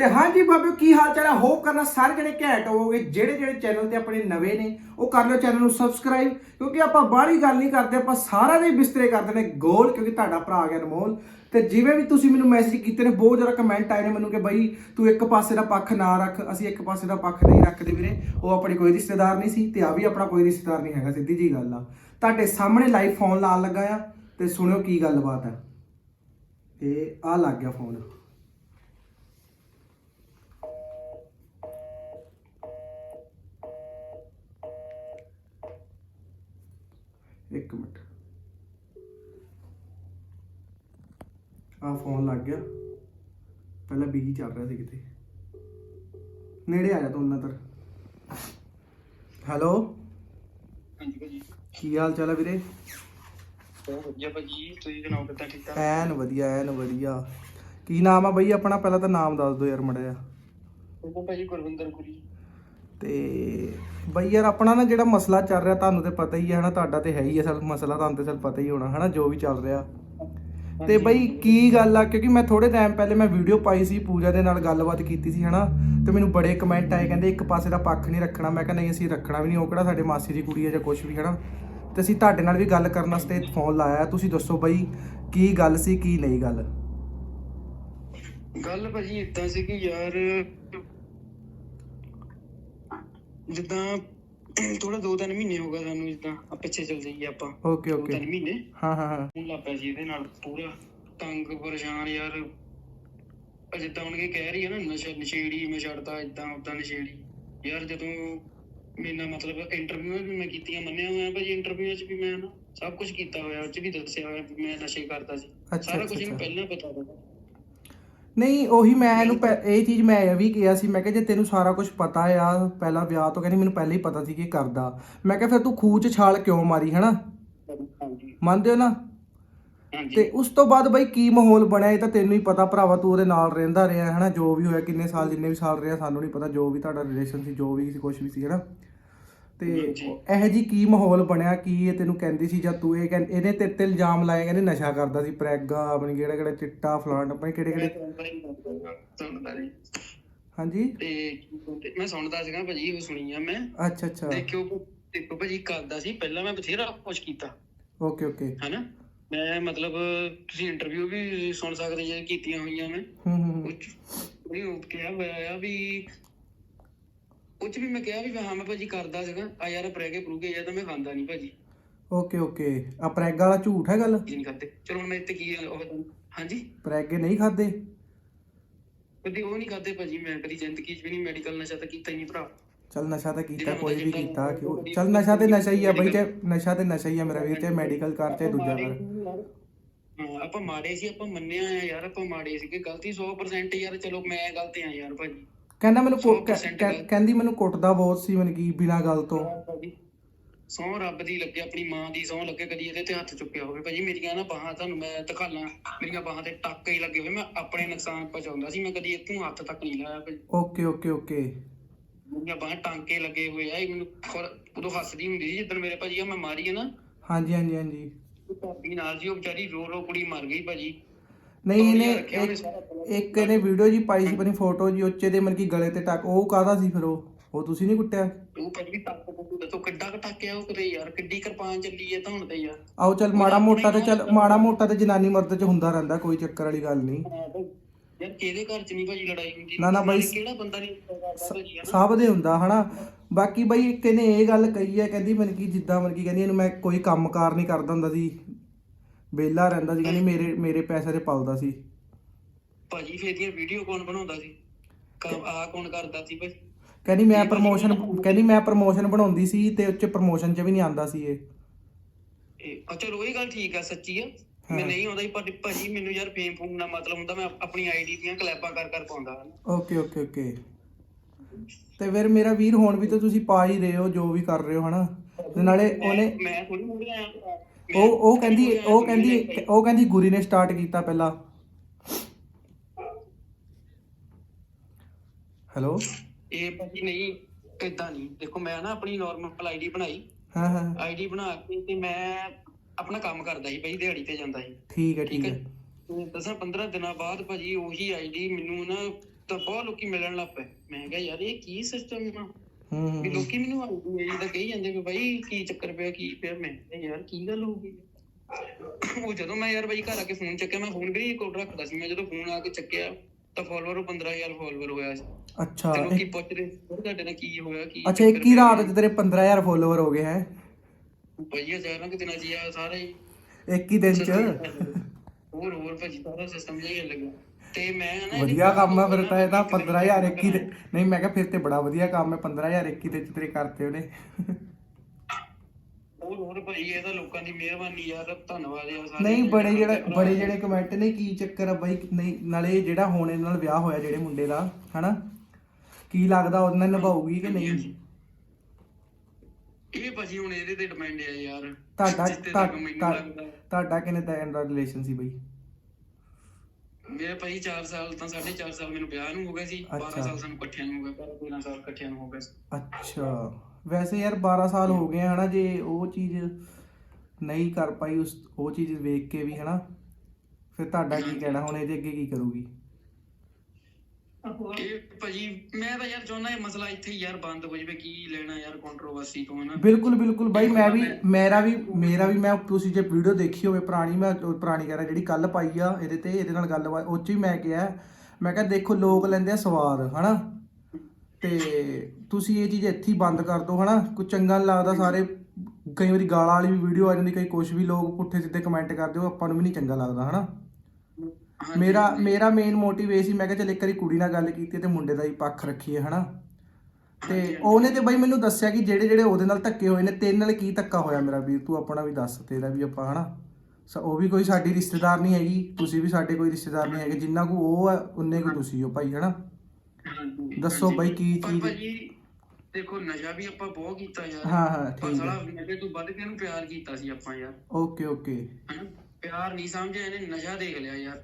ਤੇ ਹਾਂਜੀ ਬਾਬਿਓ ਕੀ ਹਾਲ ਚਾਲ ਹੈ ਹੋਪ ਕਰਨਾ ਸਾਰੇ ਜਿਹੜੇ ਘੈਂਟ ਹੋਵੋਗੇ। ਜਿਹੜੇ ਜਿਹੜੇ ਚੈਨਲ ਤੇ ਆਪਣੇ ਨਵੇਂ ਨੇ, ਉਹ ਕਰ ਲਿਓ ਚੈਨਲ ਨੂੰ ਸਬਸਕ੍ਰਾਈਬ ਕਿਉਂਕਿ ਆਪਾਂ ਬਾਹਲੀ ਗੱਲ ਨਹੀਂ ਕਰਦੇ, ਆਪਾਂ ਸਾਰਾ ਦੇ ਬਿਸਤਰੇ ਕਰਦੇ ਨੇ ਗੋਲ, ਕਿਉਂਕਿ ਤੁਹਾਡਾ ਭਰਾ ਆ ਗਿਆ ਅਨਮੋਲ। ਤੇ ਜਿਵੇਂ ਵੀ ਤੁਸੀਂ ਮੈਨੂੰ ਮੈਸੇਜ ਕੀਤੇ ਨੇ, ਬਹੁਤ ਜ਼ਿਆਦਾ ਕਮੈਂਟ ਆਏ ਨੇ ਮੈਨੂੰ ਕਿ ਬਈ ਤੂੰ ਇੱਕ ਪਾਸੇ ਦਾ ਪੱਖ ਨਾ ਰੱਖ, ਅਸੀਂ ਇੱਕ ਪਾਸੇ ਦਾ ਪੱਖ ਨਹੀਂ ਰੱਖਦੇ ਵੀਰੇ। ਉਹ ਆਪਣੇ ਕੋਈ ਰਿਸ਼ਤੇਦਾਰ ਨਹੀਂ ਸੀ, ਤੇ ਆ ਵੀ ਆਪਣਾ ਕੋਈ ਰਿਸ਼ਤੇਦਾਰ ਨਹੀਂ ਹੈਗਾ, ਸਿੱਧੀ ਜੀ ਗੱਲ ਆ। ਤੁਹਾਡੇ ਸਾਹਮਣੇ ਲਾਈਵ ਫੋਨ ਲਾਉਣ ਲੱਗਾ ਆ, ਤੇ ਸੁਣਿਓ ਕੀ ਗੱਲਬਾਤ ਹੈ ਇਹ ਆ ਲੱਗ ਗਿਆ ਫੋਨ ਇੱਕ ਮਿੰਟ। ਆ ਫੋਨ ਲੱਗ ਗਿਆ। ਪਹਿਲਾਂ ਬਿਜ਼ੀ ਚੱਲ ਰਿਹਾ ਸੀ ਕਿਤੇ। ਨੇੜੇ ਆ ਜਾ ਤੂੰ ਉਹਨਾਂ ਤਰ ਹੈਲੋ ਹਾਂਜੀ ਭਾਜੀ ਕੀ ਹਾਲ ਚਾਲ ਹੈ ਵੀਰੇ? ਬਹੁਤ ਵਧੀਆ ਭਾਜੀ ਤੁਸੀਂ ਸੁਣਾਓ ਕਿੱਦਾਂ ਠੀਕ ਠਾਕ? ਐਨ ਵਧੀਆ ਐਨ ਵਧੀਆ। ਕੀ ਨਾਮ ਆ ਬਈ? ਆਪਣਾ ਪਹਿਲਾਂ ਤਾਂ ਨਾਮ ਦੱਸ ਦਿਓ ਯਾਰ ਮੜਾ ਜਿਹਾ। ਉਹ ਭਾਜੀ ਗੁਰਵਿੰਦਰ ਗੁਰੀ। ਤੇ ਬਈ ਯਾਰ ਆਪਣਾ ਨਾ ਜਿਹੜਾ ਮਸਲਾ ਚੱਲ ਰਿਹਾ ਤੁਹਾਨੂੰ ਤੇ ਪਤਾ ਹੀ ਹੈ ਹਨਾ ਤੁਹਾਡਾ ਤੇ ਹੈ ਹੀ ਹੈ ਸਰ ਮਸਲਾ ਤੁਹਾਨੂੰ ਤੇ ਸਰ ਪਤਾ ਹੀ ਹੋਣਾ ਹਨਾ ਜੋ ਵੀ ਚੱਲ ਰਿਹਾ। ਤੇ ਬਈ ਕੀ ਗੱਲ ਆ ਕਿਉਂਕਿ ਮੈਂ ਥੋੜੇ ਟਾਈਮ ਪਹਿਲੇ ਮੈਂ ਵੀਡੀਓ ਪਾਈ ਸੀ ਪੂਜਾ ਦੇ ਨਾਲ ਗੱਲਬਾਤ ਕੀਤੀ ਸੀ ਹਨਾ ਤੇ ਮੈਨੂੰ ਬੜੇ ਕਮੈਂਟ ਆਏ ਕਹਿੰਦੇ ਇੱਕ ਪਾਸੇ ਦਾ ਪੱਖ ਨਹੀਂ ਰੱਖਣਾ ਮੈਂ ਕਹਿੰਦਾ ਨਹੀਂ ਅਸੀਂ ਰੱਖਣਾ ਵੀ ਨਹੀਂ ਉਹ ਕਿਹੜਾ ਸਾਡੇ ਮਾਸੀ ਦੀ ਕੁੜੀ ਹੈ ਜਾਂ ਕੁਝ ਵੀ ਹਨਾ। ਤੇ ਅਸੀਂ ਤੁਹਾਡੇ ਨਾਲ ਵੀ ਗੱਲ ਕਰਨ ਵਾਸਤੇ ਫੋਨ ਲਾਇਆ ਤੁਸੀਂ ਦੱਸੋ ਬਈ ਕੀ ਗੱਲ ਸੀ ਕੀ ਨਹੀਂ ਗੱਲ? ਗੱਲ ਭਾਜੀ ਇਦਾਂ ਸੀ ਕਿ ਯਾਰ ਜਿੱਦਾਂ ਥੋੜਾ ਦੋ ਤਿੰਨ ਮਹੀਨੇ ਹੋ ਗਏ ਸਾਨੂੰ ਜਿੱਦਾਂ ਆ ਪਿੱਛੇ ਚੱਲ ਜਾਈਏ ਆਪਾਂ। ਓਕੇ ਦੋ ਓਕੇ। ਤਿੰਨ ਮਹੀਨੇ। ਹਾਂ ਹਾਂ ਹਾਂ। ਹੁਣ ਲੱਗ ਪਿਆ ਸੀ ਇਹਦੇ ਨਾਲ ਪੂਰਾ। ਤੰਗ ਪਰੇਸ਼ਾਨ ਯਾਰ। ਆ ਜਿੱਦਾਂ ਹੁਣ ਇਹ ਕਹਿ ਰਹੀ ਹੈ ਨਾ ਨਸ਼ਾ ਨਸ਼ੇੜੀ ਮੈਂ ਛੱਡਦਾ ਇਦਾਂ ਉਦਾਂ ਨਸ਼ੇੜੀ। ਯਾਰ ਜਦੋਂ ਮੇਰੇ ਨਾਲ ਮਤਲਬ ਇੰਟਰਵਿਊ ਵੀ ਮੈਂ ਕੀਤੀਆਂ ਮੰਨਿਆ ਹੋਇਆ ਭਾਜੀ ਇੰਟਰਵਿਊ 'ਚ ਵੀ ਮੈਂ ਨਾ ਸਭ ਕੁਝ ਕੀਤਾ ਹੋਇਆ ਉਹ 'ਚ ਵੀ ਦੱਸਿਆ ਹੋਇਆ ਵੀ ਮੈਂ ਨਸ਼ੇ ਕਰਦਾ ਸੀ। ਅੱਛਾ, ਸਾਰਾ ਅੱਛਾ, ਕੁਝ ਇਹਨੂੰ ਅੱਛਾ। ਪਹਿਲਾਂ ਪਤਾ ਹੁੰਦਾ ਨਹੀਂ ਉਹੀ ਮੈਂ ਇਹਨੂੰ ਪਹਿ- ਇਹ ਚੀਜ਼ ਮੈਂ ਇਹ ਵੀ ਕਿਹਾ ਸੀ ਮੈਂ ਕਿਹਾ ਜੇ ਤੈਨੂੰ ਸਾਰਾ ਕੁਝ ਪਤਾ ਆ ਪਹਿਲਾਂ ਵਿਆਹ ਤੋਂ ਕਹਿੰਦੀ ਮੈਨੂੰ ਪਹਿਲਾਂ ਹੀ ਪਤਾ ਸੀ ਕਿ ਇਹ ਕਰਦਾ। ਮੈਂ ਕਿਹਾ ਫਿਰ ਤੂੰ ਖੂਹ 'ਚ ਛਾਲ ਕਿਉਂ ਮਾਰੀ ਹਨਾ? ਹਾਂਜੀ। ਮੰਨਦੇ ਹੋ ਨਾ? ਹਾਂਜੀ। ਤੇ ਉਸ ਤੋਂ ਬਾਅਦ ਬਈ ਕੀ ਮਾਹੌਲ ਬਣਿਆ ਇਹ ਤਾਂ ਤੈਨੂੰ ਹੀ ਪਤਾ ਭਰਾਵਾ ਤੂੰ ਉਹਦੇ ਨਾਲ ਰਹਿੰਦਾ ਰਿਹਾ ਹਨਾ? ਜੋ ਵੀ ਹੋਇਆ ਕਿੰਨੇ ਸਾਲ ਜਿੰਨੇ ਵੀ ਸਾਲ ਰਿਹਾ ਸਾਨੂੰ ਨਹੀਂ ਪਤਾ ਜੋ ਵੀ ਤੁਹਾਡਾ ਰਿਲੇਸ਼ਨ ਸੀ ਜੋ ਵੀ ਸੀ ਕੁਝ ਵੀ ਸੀ ਹਨਾ? ਤੇ। ਇਹ ਜੀ ਕੀ ਮਾਹੌਲ ਬਣਿਆ? ਕੀ ਇਹ ਤੈਨੂੰ ਕਹਿੰਦੀ ਸੀ ਜਾਂ ਤੂੰ ਇਹ ਕਹਿੰ- ਇਹਨੇ ਤੇਰੇ ਤੇ ਇਲਜ਼ਾਮ ਲਾਏ ਕਹਿੰਦੇ ਨਸ਼ਾ ਕਰਦਾ ਸੀ ਪ੍ਰੈਗਾ ਆਪਣੀ ਕਿਹੜਾ ਕਿਹੜਾ ਚਿੱਟਾ ਫਲਾਣ ਆਪਣੇ ਕਿਹੜੇ ਕਿਹੜੇ। ਸੁਣਦਾ ਜੀ ਹਾਂਜੀ? ਤੇ ਮੈਂ ਸੁਣਦਾ ਸੀਗਾ ਭਾਜੀ ਉਹ ਸੁਣੀ ਆ ਮੈਂ। ਅੱਛਾ ਅੱਛਾ। ਦੇਖਿਓ ਦੇਖੋ ਭਾਜੀ ਕਰਦਾ ਸੀ? ਪਹਿਲਾਂ ਮੈਂ ਬਥੇਰਾ ਕੁਝ ਕੀਤਾ। Okay okay. ਹਨਾ? ਮੈਂ ਮਤਲਬ ਤੁਸੀਂ ਇੰਟਰਵਿਊ ਵੀ ਸੁਣ ਸਕਦੇ ਜੇ ਕੀਤੀਆਂ ਹੋਈਆਂ ਮੈਂ। ਹੂੰ ਹੂੰ ਉਹ ਕਿਹਾ ਹੋਇਆ ਆ ਵੀ 'ਚ ਵੀ ਮੈਂ ਕਿਹਾ ਵੀ ਹਾਂ ਮੈਂ ਭਾਜੀ ਕਰਦਾ ਸੀਗਾ। ਆ ਯਾਰ ਪ੍ਰੈਗੇ ਪ੍ਰੂਗੇ ਜਾਂ ਤਾਂ ਮੈਂ ਖਾਂਦਾ ਨਹੀਂ ਭਾਜੀ। Okay okay. ਆ ਪ੍ਰੈਗ ਵਾਲਾ ਝੂਠ ਹੈ ਗੱਲ? ਜੀ ਨਹੀਂ ਖਾਦੇ ਚਲੋ ਹੁਣ ਮੈਂ ਇੱਥੇ ਕੀ ਆ, ਉਹ ਹਾਂਜੀ? ਪ੍ਰੈਗੇ ਨਹੀਂ ਖਾਦੇ ਕਦੀ ਉਹ ਨਹੀਂ ਖਾਦੇ ਭਾਜੀ ਮੈਂ ਕਦੀ ਜ਼ਿੰਦਗੀ 'ਚ ਵੀ ਨਹੀਂ ਮੈਡੀਕਲ ਨਸ਼ਾ ਤਾਂ ਕੀਤਾ ਹੀ ਨਹੀਂ ਭਰਾ। ਚਲ ਨਸ਼ਾ ਤਾਂ ਕੀਤਾ ਕੋਈ ਵੀ ਕੀਤਾ ਕਿਉਂ? ਚਲ ਨਸ਼ਾ ਤੇ ਨਸ਼ਾ ਹੀ ਆ ਬਈ ਤੇ ਨਸ਼ਾ ਤੇ ਨਸ਼ਾ ਹੀ ਆ ਮੇਰਾ ਵੀਰ ਤੇ ਮੈਡੀਕਲ ਕਰ ਤੇ ਦੂਜਾ ਕਰ। ਹਾਂ ਆਪਾਂ ਮਾੜੇ ਸੀ ਆਪਾਂ ਮੰਨਿਆ ਆ ਯਾਰ ਆਪਾਂ ਮਾੜੇ ਸੀਗੇ। ਗਲਤੀ 100% ਯਾਰ ਚਲੋ ਮੈਂ ਗਲਤ ਆ ਯਾਰ ਭਾਜੀ। ਕਹਿੰਦਾ ਮੈਨੂੰ ਕੁ- 100% ਕਹਿ- ਕਹਿ- ਕਹਿੰਦੀ ਮੈਨੂੰ ਕੁੱਟਦਾ ਬਹੁਤ ਸੀ ਮਨ ਕੀ ਬਿਨਾ ਗੱਲ ਤੋਂ। ਸੌ ਰੱਬ ਦੀ। ਲੱਗੇ ਆਪਣੀ ਮਾਂ ਦੀ ਸੌ ਲੱਗੇ ਕਦੀ ਇਹਦੇ ਤੇ ਹੱਥ ਚੁੱਕਿਆ ਹੋਵੇ। ਭਾਜੀ ਮੇਰੀਆਂ ਨਾ ਬਾਹਾਂ ਤੁਹਾਨੂੰ ਮੈਂ ਦਿਖਾਲਾਂ ਮੇਰੀਆਂ ਬਾਹਾਂ ਤੇ ਟੱਕ ਹੀ ਲੱਗੇ ਹੋਏ। ਮੈਂ ਆਪਣੇ ਨੁਕਸਾਨ ਪਹੁੰਚਾਉਂਦਾ ਸੀ ਮੈਂ ਕਦੀ ਇੱਥੋਂ ਹੱਥ ਤੱਕ ਨਹੀਂ ਲਾਇਆ ਭਾਜੀ। Okay okay okay. ਮੇਰੀਆਂ ਬਾਹਾਂ ਟਾਂਕੇ ਲੱਗੇ ਹੋਏ ਆ ਇਹ ਮੈਨੂੰ ਖੁਦ- ਉਦੋਂ ਹੱਸਦੀ ਹੁੰਦੀ ਸੀ ਜਿੱਦਣ ਮੇਰੇ ਭਾਜੀ ਆ ਮੈਂ ਮਾਰੀ ਹੈ ਨਾ। ਹਾਂਜੀ ਹਾਂਜੀ ਹਾਂਜੀ। ਉਹ ਭਾਬੀ ਨਾਲ ਜੀ ਉਹ ਵਿਚਾਰੀ ਰੋ ਰੋ ਕੁੜੀ ਮਰ ਗਈ ਭਾਜੀ। ਨਹੀਂ ਇਹਨੇ ਇੱਕ- ਇਹਨੇ ਵੀਡੀਓ ਜੀ ਪਾਈ ਸੀ ਆਪਣੀ ਫੋਟੋ ਜੀ ਉੱਚੇ ਦੇ ਮਨ ਕੀ ਗਲੇ ਤੇ ਟੱਕ ਉਹ ਕਾਹਦਾ ਸੀ ਫਿਰ ਉਹ? ਉਹ ਤੁਸੀਂ ਨਹੀਂ ਕੁੱਟਿਆ? ਉਹ ਭਾਜੀ ਟੱਕ ਟੁੱਕ ਦੱਸੋ ਕਿੱਡਾ ਕੁ ਟੱਕਿਆ ਉਹ ਕਦੇ ਯਾਰ ਕਿੱਡੀ ਕਿਰਪਾਨ ਚੱਲੀ ਹੈ ਧੌਣ ਤੇ ਯਾਰ। ਆਓ ਚਲ ਮਾੜਾ ਮੋਟਾ ਤੇ ਚਲ ਮਾੜਾ ਮੋਟਾ ਤੇ ਜਨਾਨੀ ਮਰਦ ਚ ਹੁੰਦਾ ਰਹਿੰਦਾ ਕੋਈ ਚੱਕਰ ਵਾਲੀ ਗੱਲ ਨਹੀਂ। ਯਾਰ ਕਿਹਦੇ ਘਰ ਚ ਨਹੀਂ ਭਾਜੀ ਲੜਾਈ ਹੁੰਦੀ? ਨਾ, ਨਾ ਬਾਈ, ਕਿਹੜਾ ਬੰਦਾ ਨਹੀਂ ਕਰਦਾ ਭਾਜੀ ਹਨਾ? ਸਭ ਦੇ ਹੁੰਦਾ ਹਨਾ? ਬਾਕੀ ਬਈ ਇੱਕ ਇਹਨੇ ਇਹ ਗੱਲ ਕਹੀ ਹੈ ਕਹਿੰਦੀ ਮਨ ਕੀ ਜਿੱਦਾਂ ਮਨ ਕੀ ਕਹਿੰਦੀ ਇਹਨੂੰ ਮੈਂ ਕੋਈ ਕੰਮਕਾਰ ਨਹੀਂ ਕਰਦਾ ਹੁੰਦਾ ਸੀ ਵਿਹਲਾ ਰਹਿੰਦਾ ਸੀ ਕਹਿੰਦੀ ਮੇਰੇ ਮੇਰੇ ਪੈਸੇ ਤੇ ਪਲਦਾ ਸੀ। ਭਾਜੀ ਫੇਰ ਦੀਆਂ ਵੀਡੀਓ ਕੌਣ ਬਣਾਉਂਦਾ ਸੀ? ਕੰਮ ਆ ਕੌਣ ਕਰਦਾ ਸੀ ਭਾਜੀ ਕਹਿੰਦੀ ਮੈਂ ਪ੍ਰਮੋਸ਼ਨ ਕਹਿੰਦੀ ਮੈਂ ਪ੍ਰਮੋਸ਼ਨ ਬਣਾਉਂਦੀ ਸੀ ਤੇ ਉੱਚ ਪ੍ਰਮੋਸ਼ਨ 'ਚ ਵੀ ਨਹੀਂ ਆਂਦਾ ਸੀ ਇਹ। ਇਹ ਆ ਚਲੋ ਇਹ ਗੱਲ ਠੀਕ ਆ ਸੱਚੀ ਆ। ਮੈਂ ਨਹੀਂ ਆਉਂਦਾ ਸੀ ਪਰ ਭਾਜੀ ਮੈਨੂੰ ਯਾਰ ਫੇਮ ਫੂਮ ਦਾ ਮਤਲਬ ਹੁੰਦਾ ਮੈਂ ਆਪਣੀ ਆਈਡੀ ਦੀਆਂ ਕਲੈਪਾਂ ਕਰ ਕਰ ਪਾਉਂਦਾ। Okay okay okay. ਤੇ ਫਿਰ ਮੇਰਾ ਵੀਰ ਹੁਣ ਵੀ ਤਾਂ ਤੁਸੀਂ ਪਾ ਹੀ ਰਹੇ ਹੋ ਜੋ ਵੀ ਕਰ ਰਹੇ ਹੋ ਹਨਾ? ਤੇ ਨਾਲੇ ਉਹਨੇ ਮੈਂ ਥੋੜੀ ਆਇਆ। ਉਹ ਉਹ ਕਹਿੰਦੀ ਉਹ ਕਹਿੰਦੀ ਉਹ ਕਹਿੰਦੀ ਗੁਰੀ ਨੇ ਸਟਾਰਟ ਕੀਤਾ ਪਹਿਲਾਂ। ਹੈਲੋ ਇਹ ਭਾਜੀ ਨਹੀਂ ਇਦਾਂ ਨਹੀਂ। ਦੇਖੋ ਮੈਂ ਨਾ ਆਪਣੀ ਨਾਰਮਲ ਆਈਡੀ ਬਣਾਈ। ਹਾਂ ਹਾਂ। ਆਈਡੀ ਬਣਾ ਕੇ ਤੇ ਮੈਂ ਆਪਣਾ ਕੰਮ ਕਰਦਾ ਸੀ ਭਾਈ ਦਿਹਾੜੀ ਤੇ ਜਾਂਦਾ ਸੀ। ਠੀਕ ਹੈ ਠੀਕ ਹੈ। ਦਸਾਂ 15 ਦਿਨਾਂ ਬਾਅਦ ਭਾਜੀ ਉਹੀ ਆਈਡੀ ਮੈਨੂੰ ਨਾ ਤਾਂ ਬਹੁਤ ਲੋਕੀ ਮਿਲਣ ਲੱਗ ਪਏ। ਮੈਂ ਕਿਹਾ ਯਾਰ ਇਹ ਕੀ ਸਿਸਟਮ ਆ? ਹੂੰ ਵੀ ਹੂੰ। ਲੋਕੀ ਮੈਨੂੰ ਆਉਂਦੇ ਜੀ ਤਾਂ ਕਹੀ ਜਾਂਦੇ ਵੀ ਬਾਈ ਕੀ ਚੱਕਰ ਪਿਆ ਕੀ ਪਿਆ? ਮੈਂ ਕਿਹਾ ਯਾਰ ਕੀ ਗੱਲ ਹੋ ਗਈ? ਉਹ ਜਦੋਂ ਮੈਂ ਯਾਰ ਬਾਈ ਘਰ ਆ ਕੇ ਫੋਨ ਚੱਕਿਆ ਮੈਂ ਫੋਨ ਵੀ ਕੋਲ ਰੱਖਦਾ ਸੀ। ਮੈਂ ਜਦੋਂ ਫੋਨ ਆ ਕੇ ਚੱਕਿਆ ਤਾਂ ਫਾਲੋਅਰ 15000 ਫਾਲੋਅਰ ਹੋਇਆ ਸੀ। ਅੱਛਾ ਤੇ ਲੋਕੀ ਪੁੱਛ ਰਹੇ ਸਰ ਤੁਹਾਡੇ ਨਾਲ ਕੀ ਹੋਇਆ ਕੀ ਅੱਛਾ ਇੱਕ ਹੀ ਰਾਤ ਪਿਆ?" 'ਚ ਤੇਰੇ 15000 ਫੋਲੋਵਰ ਹੋ ਗਏ ਹੈ? ਭਾਈ ਅਚਾਨਕ ਦਿਨਾਂ ਚ ਆ ਸਾਰੇ ਹੀ। ਇੱਕ ਹੀ ਦਿਨ 'ਚ? ਹੋਰ ਹੋਰ ਭਾਜੀ ਸਾਰਾ ਸਿਸਟਮ ਜਿਹਾ ਹੀ ਲੱਗਿਆ। ਤੇ ਮੈਂ ਨਾ ਇਹਦੀ ਵਧੀਆ ਕੰਮ ਆ ਫਿਰ ਤਾਂ ਇਹ ਤਾਂ ਇੱਕ ਦਿਨ 15000 ਇੱਕ ਹੀ ਦੇ ਨਹੀਂ ਮੈਂ ਕਿਹਾ ਫਿਰ ਤੇ ਬੜਾ ਵਧੀਆ ਕੰਮ ਹੈ 15000 ਇੱਕ ਹੀ ਦੇ 'ਚ ਤੇਰੇ ਕਰਤੇ ਉਹਨੇ। ਹੋਰ ਹੋਰ ਭਾਈ ਇਹ ਤਾਂ ਲੋਕਾਂ ਦੀ ਮਿਹਰਬਾਨੀ ਯਾਰ ਧੰਨਵਾਦ ਯਾਰ ਸਾਰੇ ਨਹੀਂ ਬੜੇ ਜਿਹੜੇ। ਬੜੇ ਜਿਹੜੇ ਕਮੈਂਟ ਨੇ ਕੀ ਚੱਕਰ ਆ ਬਾਈ ਨਹੀਂ ਨਾਲੇ ਜਿਹੜਾ ਹੁਣ ਨਾਲ ਵਿਆਹ ਹੋਇਆ ਜਿਹੜੇ ਮੁੰਡੇ ਦਾ ਹਨਾ? ਕੀ ਲੱਗਦਾ ਉਹਦੇ ਨਾਲ ਨਿਭਾਊਗੀ ਕਿ ਨਹੀਂ? ਇਹ ਭਾਜੀ ਹੁਣ ਇਹਦੇ ਤੇ ਡਿਪੈਂਡ ਹੈ ਯਾਰ ਤੁਹਾਡਾ ਜਿੱਥੇ ਤੱਕ ਮੈਨੂੰ ਤੁਹਾਡਾ ਲੱਗਦਾ। ਤੁਹਾਡਾ ਕਿੰਨੇ ਦਾ ਰਿਲੇਸ਼ਨ ਸੀ ਬਾਈ? ਮੇਰੇ ਭਾਈ 4 ਸਾਲ ਤਾਂ 4.5 ਸਾਲ ਮੈਨੂੰ ਵਿਆਹ ਨੂੰ ਹੋ ਗਿਆ ਸੀ 12 ਅੱਛਾ। ਸਾਲ ਸਾਨੂੰ ਇਕੱਠਿਆਂ ਨੂੰ ਹੋ ਗਿਆ ਪਰ 13 ਸਾਲ ਇਕੱਠਿਆਂ ਨੂੰ ਹੋ ਗਿਆ ਸੀ। ਅੱਛਾ। ਵੈਸੇ ਯਾਰ 12 ਸਾਲ ਹੋ ਗਏ ਹਨਾ ਜੇ ਉਹ ਚੀਜ਼ ਨਹੀਂ ਕਰ ਪਾਈ ਉਸ ਉਹ ਚੀਜ਼ ਵੇਖ ਕੇ ਵੀ ਹਨਾ ਫਿਰ ਤੁਹਾਡਾ ਕੀ ਕਹਿਣਾ ਹੁਣ ਇਹਦੇ ਅੱਗੇ ਕੀ ਕਰੂਗੀ? ਇਹ ਭਾਜੀ ਮੈਂ ਤਾਂ ਯਾਰ ਚਾਹੁੰਦਾ ਇਹ ਮਸਲਾ ਇੱਥੇ ਹੀ ਯਾਰ ਬੰਦ ਹੋ ਜਾਵੇ ਕੀ ਲੈਣਾ ਯਾਰ ਕੰਟਰੋਵਰਸੀ ਤੋਂ ਹਨਾ? ਬਿਲਕੁਲ ਬਿਲਕੁਲ। ਬਾਈ ਮੈਂ ਵੀ ਮੇਰਾ ਵੀ ਮੇਰਾ ਵੀ ਮੈਂ ਤੁਸੀਂ ਜੇ ਵੀਡੀਓ ਦੇਖੀ ਹੋਵੇ ਪੁਰਾਣੀ ਮੈਂ ਉਹ ਪੁਰਾਣੀ ਕਹਿ ਰਿਹਾ ਜਿਹੜੀ ਕੱਲ ਪਾਈ ਆ ਇਹਦੇ ਤੇ ਇਹਦੇ ਨਾਲ ਗੱਲ ਉਹ 'ਚ ਵੀ ਮੈਂ ਕਿਹਾ ਮੈਂ ਕਿਹਾ ਦੇਖੋ ਲੋਕ ਲੈਂਦੇ ਆ ਸਵਾਦ ਹਨਾ? ਤੇ ਤੁਸੀਂ ਇਹ ਚੀਜ਼ ਇੱਥੇ ਹੀ ਬੰਦ ਕਰ ਦਿਓ ਹਨਾ? ਕੋਈ ਚੰਗਾ ਨਹੀਂ ਲੱਗਦਾ ਸਾਰੇ ਕਈ ਵਾਰੀ ਗਾਲਾਂ ਵਾਲੀ ਵੀ ਵੀਡੀਓ ਆ ਜਾਂਦੀ ਕਈ ਕੁਝ ਵੀ ਲੋਕ ਪੁੱਠੇ ਸਿੱਧੇ ਕਮੈਂਟ ਕਰਦੇ ਹੋ ਆਪਾਂ ਨੂੰ ਵੀ ਨਹੀਂ ਚੰਗਾ ਲੱਗਦਾ ਹਨਾ? ਮੇਰਾ। ਮੇਰਾ ਮੇਨ ਮੋਟਿਵ ਇਹ ਸੀ ਮੈਂ ਕਿਹਾ ਚੱਲ ਇੱਕ ਵਾਰੀ ਕੁੜੀ ਨਾਲ ਗੱਲ ਕੀਤੀ ਤੇ ਮੁੰਡੇ ਦਾ ਹੀ ਪੱਖ ਰੱਖੀਏ ਹਨਾ? ਤੇ ਉਹਨੇ ਤੇ ਬਾਈ ਮੈਨੂੰ ਦੱਸਿਆ ਕਿ ਜਿਹੜੇ ਜਿਹੜੇ ਉਹਦੇ ਨਾਲ ਧੱਕੇ ਹੋਏ ਨੇ ਤੇਰੇ ਨਾਲ ਕੀ ਧੱਕਾ ਹੋਇਆ ਮੇਰਾ ਵੀਰ? ਤੂੰ ਆਪਣਾ ਵੀ ਦੱਸ ਤੇਰਾ ਵੀ ਆਪਾਂ ਹਨਾ? ਸ- ਉਹ ਵੀ ਕੋਈ ਸਾਡੀ ਰਿਸ਼ਤੇਦਾਰ ਨਹੀਂ ਹੈਗੀ ਤੁਸੀਂ ਵੀ ਸਾਡੇ ਕੋਈ ਰਿਸ਼ਤੇਦਾਰ ਨਹੀਂ ਹੈਗੇ ਜਿੰਨਾ ਕੋ ਉਹ ਹੈ ਉਨੇ ਕੋ ਤੁਸੀਂ ਹੋ ਭਾਈ ਹਨਾ? ਹਾਂਜੀ, ਦੱਸੋ ਹਾਂਜੀ। ਬਾਈ ਕੀ ਪਰ ਚੀਜ਼- ਭਾਜੀ ਦੇਖੋ ਨਸ਼ਾ ਵੀ ਆਪਾਂ ਬਹੁਤ ਕੀਤਾ ਯਾਰ। ਹਾਂ ਹਾਂ ਪਰ ਠੀਕ ਸਾਲਾ ਹੈ ਨਸ਼ੇ ਤੋਂ ਵੱਧ ਕੇ ਇਹਨੂੰ ਪਿਆਰ ਕੀਤਾ ਸੀ ਆਪਾਂ ਯਾਰ? Okay okay. ਹਨਾ? ਪਿਆਰ ਨਹੀਂ ਸਮਝਿਆ ਇਹਨੇ ਨਸ਼ਾ ਦੇਖ ਲਿਆ ਯਾਰ।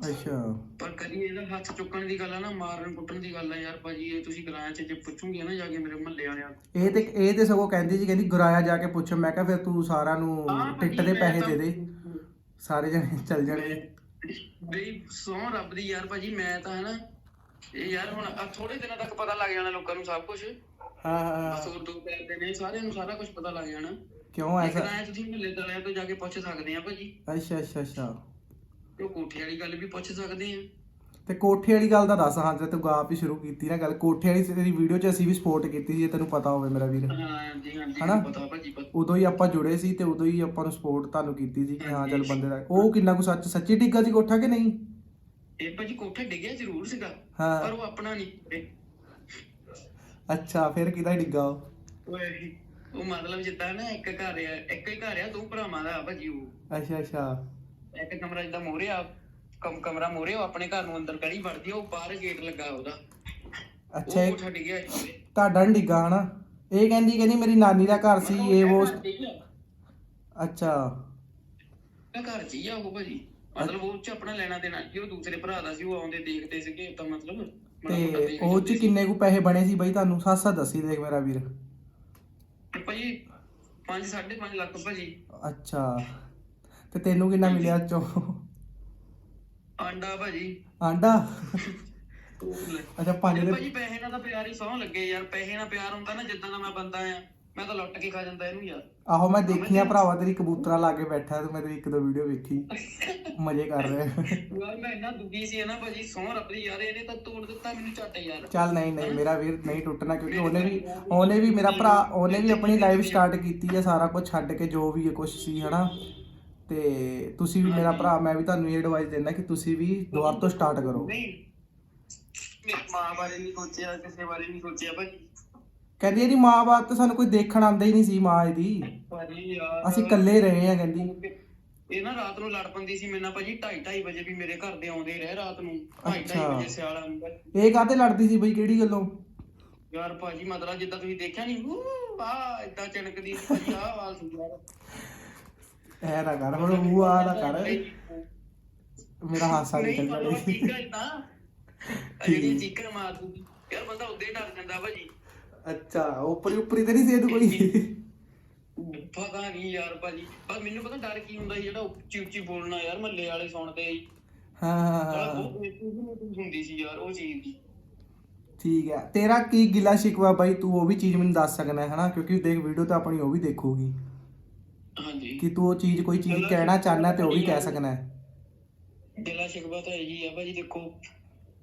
ਅੱਛਾ। ਪਰ ਕਦੀ ਇਹਦਾ ਹੱਥ ਚੁੱਕਣ ਦੀ ਗੱਲ ਆ ਨਾ ਮਾਰਨ ਕੁੱਟਣ ਦੀ ਗੱਲ ਆ ਯਾਰ ਭਾਜੀ ਇਹ ਤੁਸੀਂ ਕਿਰਾਇਆ ਚ ਜੇ ਪੁੱਛੋਗੇ ਨਾ ਜਾ ਕੇ ਮੇਰੇ ਮਹੱਲੇ ਵਾਲਿਆਂ। ਇਹ ਤੇ ਇਹ ਤੇ ਸਗੋਂ ਕਹਿੰਦੀ ਸੀ ਕਹਿੰਦੀ ਗੁਰਾਇਆ ਜਾ ਕੇ ਪੁੱਛ। ਮੈਂ ਕਿਹਾ ਫਿਰ ਤੂੰ ਸਾਰਿਆਂ ਨੂੰ ਹਾਂ, ਟਿਕਟ ਦੇ ਮੈਂ ਪੈਸੇ ਤਾਂ- ਦੇ ਦੇ। ਸਾਰੇ ਜਣੇ ਚੱਲ ਜਾਣੇ। ਬਈ ਸੌ ਰੱਬ ਦੀ ਯਾਰ ਭਾਜੀ ਮੈਂ ਤਾਂ ਹਨਾ ਇਹ ਯਾਰ ਹੁਣ ਆ ਥੋੜੇ ਦਿਨਾਂ ਤੱਕ ਪਤਾ ਲੱਗ ਜਾਣਾ ਲੋਕਾਂ ਨੂੰ ਸਭ ਕੁਝ ਹਾਂ ਹਾਂ। ਬਸ ਉਹ ਦੋ ਪੈਰ ਨੇ ਸਾਰਿਆਂ ਨੂੰ ਸਾਰਾ ਕੁਝ ਪਤਾ ਲੱਗ ਜਾਣਾ। ਕਿਉਂ ਐਸਾ? ਐਂ ਤੁਸੀਂ ਮਹੱਲੇ ਵਾਲਿਆਂ ਤੋਂ ਜਾ ਕੇ ਪੁੱਛ ਸਕਦੇ ਆ ਭਾਜੀ। ਅੱਛਾ ਅੱਛਾ ਅੱਛਾ। ਤੇ ਉਹ ਕੋਠੇ ਵਾਲੀ ਗੱਲ ਵੀ ਪੁੱਛ ਸਕਦੇ ਆ। ਤੇ ਕੋਠੇ ਵਾਲੀ ਗੱਲ ਦਾ ਦੱਸ ਹਾਂ ਜੇ ਤੂੰ ਆਪ ਹੀ ਸ਼ੁਰੂ ਕੀਤੀ ਨਾ ਗੱਲ ਕੋਠੇ ਵਾਲੀ ਤੇਰੀ ਵੀਡੀਓ 'ਚ ਅਸੀਂ ਵੀ ਸਪੋਰਟ ਕੀਤੀ ਸੀ ਜੇ ਤੈਨੂੰ ਪਤਾ ਹੋਵੇ ਮੇਰਾ ਵੀਰ। ਹਾਂ ਜੀ ਹਾਂ ਜੀ ਹਨਾ? ਪਤਾ ਭਾਜੀ ਪਤਾ। ਉਦੋਂ ਹੀ ਆਪਾਂ ਜੁੜੇ ਸੀ ਤੇ ਉਦੋਂ ਹੀ ਆਪਾਂ ਨੂੰ ਸਪੋਰਟ ਤੁਹਾਨੂੰ ਕੀਤੀ ਸੀ ਕਿ ਹਾਂ ਚੱਲ ਬੰਦੇ ਦਾ ਉਹ ਕਿੰਨਾ ਕੁ ਸੱਚ ਸੱਚੀ ਡਿੱਗਾ ਸੀ ਕੋਠਾ ਕਿ ਨਹੀਂ? ਇਹ ਭਾਜੀ ਕੋਠੇ ਡਿੱਗਿਆ ਜ਼ਰੂਰ ਸੀਗਾ ਪਰ ਉਹ ਆਪਣਾ ਨਹੀਂ। ਅੱਛਾ ਫਿਰ ਕਿਹਦਾ ਡਿੱਗਾ ਉਹ? ਉਹ ਮਤਲਬ ਜਿੱਦਾਂ ਨਾ ਇੱਕ ਘਰ ਆ ਇੱਕ ਹੀ ਘਰ ਆ ਦੋ ਭਰਾਵਾਂ ਦਾ ਭਾਜੀ ਉਹ। ਅੱਛਾ ਅੱਛਾ। ਇੱਕ ਕਮਰਾ ਜਿੱਦਾਂ ਮੋਰੇ ਆ ਕਮ ਕਮਰਾ ਮੋਰੇ ਉਹ ਆਪਣੇ ਘਰ ਨੂੰ ਅੰਦਰ ਕੜੀ ਵੜਦੀ ਆ ਉਹ ਬਾਹਰ ਗੇਟ ਲੱਗਾ ਉਹਦਾ। ਅੱਛਾ ਉਹ ਇਹ ਕੋਠਾ ਡਿੱਗਿਆ। ਤੁਹਾਡਾ ਨੀ ਡਿੱਗਾ ਹਨਾ? ਇਹ ਕਹਿੰਦੀ ਕਹਿੰਦੀ ਮੇਰੀ ਨਾਨੀ ਦਾ ਘਰ ਸੀ ਇਹ ਉਹ। ਅੱਛਾ। ਉਹਦਾ ਘਰ ਚ ਹੀ ਆ ਉਹ ਭਾਜੀ। ਮਤਲਬ ਉਹ ਚ ਆਪਣਾ ਲੈਣਾ ਦੇਣਾ ਸੀ ਉਹ ਦੂਸਰੇ ਭਰਾ ਦਾ ਸੀ ਉਹ ਆਉਂਦੇ ਦੇਖਦੇ ਸੀਗੇ ਤਾਂ ਮਤਲਬ ਮਾੜਾ ਮੋਟਾ ਤੇ ਦੇਖ ਉਹ ਚ। ਕਿੰਨੇ ਕੁ ਪੈਸੇ ਬਣੇ ਸੀ ਬਾਈ ਤੁਹਾਨੂੰ? ਸੱਚ ਸੱਚ ਦੱਸੀ ਦੇਖ ਮੇਰਾ ਵੀਰ ਭਾਜੀ 5 5.5 ਲੱਖ ਭਾਜੀ। ਅੱਛਾ। ਤੇ ਤੈਨੂੰ ਕਿੰਨਾ ਮਿਲਿਆ ਚੋ ਆਂਡਾ ਭਾਜੀ। ਆਂਡਾ। ਅੱਛਾ ਪੰਜ ਦੇ ਭਾਜੀ ਪੈਸੇ ਨਾਲ ਤਾਂ ਪਿਆਰ ਹੀ ਸੌ ਲੱਗੇ ਯਾਰ ਪੈਸੇ ਨਾਲ ਪਿਆਰ ਹੁੰਦਾ ਨਾ ਜਿੱਦਾਂ ਦਾ ਮੈਂ ਬੰਦਾ ਆ ਮੈਂ ਤਾਂ ਲੁੱਟ ਕੇ ਖਾ ਜਾਂਦਾ ਇਹਨੂੰ ਯਾਰ। ਆਹੋ ਮੈਂ ਦੇਖੀਆਂ ਭਰਾਵਾ ਤੇਰੀ ਕਬੂਤਰਾ ਲਾ ਕੇ ਬੈਠਾ ਤੇ ਮੈਂ ਤੇਰੀ ਇੱਕ ਦੋ ਵੀਡੀਓ ਵੇਖੀ। ਮਜ਼ੇ ਕਰ ਰਿਹਾ। ਯਾਰ ਮੈਂ ਇੰਨਾ ਦੁਖੀ ਸੀ ਨਾ ਭਾਜੀ ਸੌ ਰੱਬੀ ਯਾਰ ਇਹਨੇ ਤਾਂ ਤੋੜ ਦਿੱਤਾ ਮੈਨੂੰ ਝੱਟ ਯਾਰ। ਚੱਲ ਨਹੀਂ ਨਹੀਂ ਮੇਰਾ ਵੀਰ ਨਹੀਂ ਟੁੱਟਣਾ ਕਿਉਂਕਿ ਉਹਨੇ ਵੀ ਉਹਨੇ ਵੀ ਮੇਰਾ ਭਰਾ ਉਹਨੇ ਵੀ ਆਪਣੀ ਲਾਈਫ ਸਟਾਰਟ ਕੀਤੀ ਹੈ ਸਾਰਾ ਕੁਝ ਛੱਡ ਕੇ ਜੋ ਵੀ ਕੁਝ ਸੀ ਹਨਾ? ਤੇ ਤੁਸੀਂ ਵੀ ਮੇਰਾ ਭਰਾ ਮੈਂ ਵੀ ਤੁਹਾਨੂੰ ਇਹ ਐਡਵਾਈਸ ਦਿੰਦਾ ਕਿ ਤੁਸੀਂ ਵੀ ਦੁਬਾਰਾ ਤੋਂ ਸਟਾਰਟ ਕਰੋ। ਨਹੀਂ ਮੇਰੀ ਮਾਂ ਬਾਰੇ ਨਹੀਂ ਸੋਚਿਆ ਕਿਸੇ ਬਾਰੇ ਨਹੀਂ ਸੋਚਿਆ ਭਾਜੀ ਕਹਿੰਦੀ ਇਹਦੀ ਮਾਂ ਬਾਪ ਤਾਂ ਸਾਨੂੰ ਕੋਈ ਦੇਖਣ ਆਂਦਾ ਹੀ ਨਹੀਂ ਸੀ ਮਾਂ ਇਹਦੀ। ਭਾਜੀ ਯਾਰ ਅਸੀਂ ਇਕੱਲੇ ਰਹੇ ਆ ਕਹਿੰਦੀ। ਇਹ ਨਾ ਰਾਤ ਨੂੰ ਲੜ ਪੰਦੀ ਸੀ ਮੇਰੇ ਨਾਲ ਭਾਜੀ 2:30 ਵਜੇ ਵੀ ਮੇਰੇ ਘਰ ਦੇ ਆਉਂਦੇ ਰਹੇ ਰਾਤ ਨੂੰ। 2:30 ਅੱਛਾ। ਵਜੇ ਸਿਆਲ ਅੰਦਰ ਇਹ ਕਾਹਤੇ ਲੜਦੀ ਸੀ ਬਈ ਕਿਹੜੀ ਗੱਲੋਂ? ਯਾਰ ਭਾਜੀ ਮਤਲਬ ਜਿੱਦਾਂ ਤੁਸੀਂ ਦੇਖਿਆ ਨਹੀਂ ਆ ਇਦਾਂ ਚਣਕਦੀ ਸੀ ਭਾਜੀ ਆਹ ਆਵਾਜ਼ ਯਾਰ ਐ ਨਾ ਕਰ ਹੁਣ ਉਹ ਆ ਨਾ ਕਰ। ਮੇਰਾ ਹਾਸਾ ਨਹੀਂ ਨਿਕਲ ਜਾਣਾ ਜਿਹੜੀ ਚੀਕਾਂ ਮਾਰ ਦੂਗੀ। ਯਾਰ ਬੰਦਾ ਉਦੋਂ ਹੀ ਡਰ ਜਾਂਦਾ ਭਾਜੀ। ਅੱਛਾ ਉੱਪਰੀ ਉੱਪਰੀ ਤੇ ਨਹੀਂ ਸੀ ਇਹਨੂੰ ਕੋਈ? ਪਤਾ ਨਹੀਂ ਯਾਰ ਭਾਜੀ। ਪਰ ਮੈਨੂੰ ਪਤਾ ਡਰ ਕੀ ਹੁੰਦਾ ਸੀ ਜਿਹੜਾ ਉੱਚੀ ਉੱਚੀ ਬੋਲਣਾ ਯਾਰ ਮੱਲੇ ਵਾਲੇ ਸੁਣਦੇ ਸੀ। ਹਾਂ ਹਾਂ, ਹਾਂ। ਬਹੁਤ ਬੇਇੱਜ਼ਤੀ ਮਹਿਸੂਸ ਹੁੰਦੀ ਸੀ ਯਾਰ ਉਹ ਚੀਜ਼ ਦੀ। ਠੀਕ ਹੈ। ਤੇਰਾ ਕੀ ਗਿਲਾ ਸ਼ਿਕਵਾ ਬਾਈ? ਤੂੰ ਉਹ ਵੀ ਚੀਜ਼ ਮੈਨੂੰ ਦੱਸ ਸਕਣਾ ਹੈ ਹਨਾ? ਕਿਉਂਕਿ ਦੇਖ ਵੀਡੀਓ ਤਾਂ ਆਪਣੀ ਉਹ ਵੀ ਦੇਖੂਗੀ। ਹਾਂਜੀ। ਕਿ ਤੂੰ ਉਹ ਚੀਜ਼ ਕੋਈ ਚੀਜ਼ ਕਹਿਣਾ ਚਾਹਨਾ ਤੇ ਉਹ ਵੀ ਕਹਿ ਸਕਣਾ ਹੈ। ਦਿਲਾ ਸ਼ਿਕਵਾ ਤਾਂ ਇਹੀ ਆ ਭਾਜੀ ਦੇਖੋ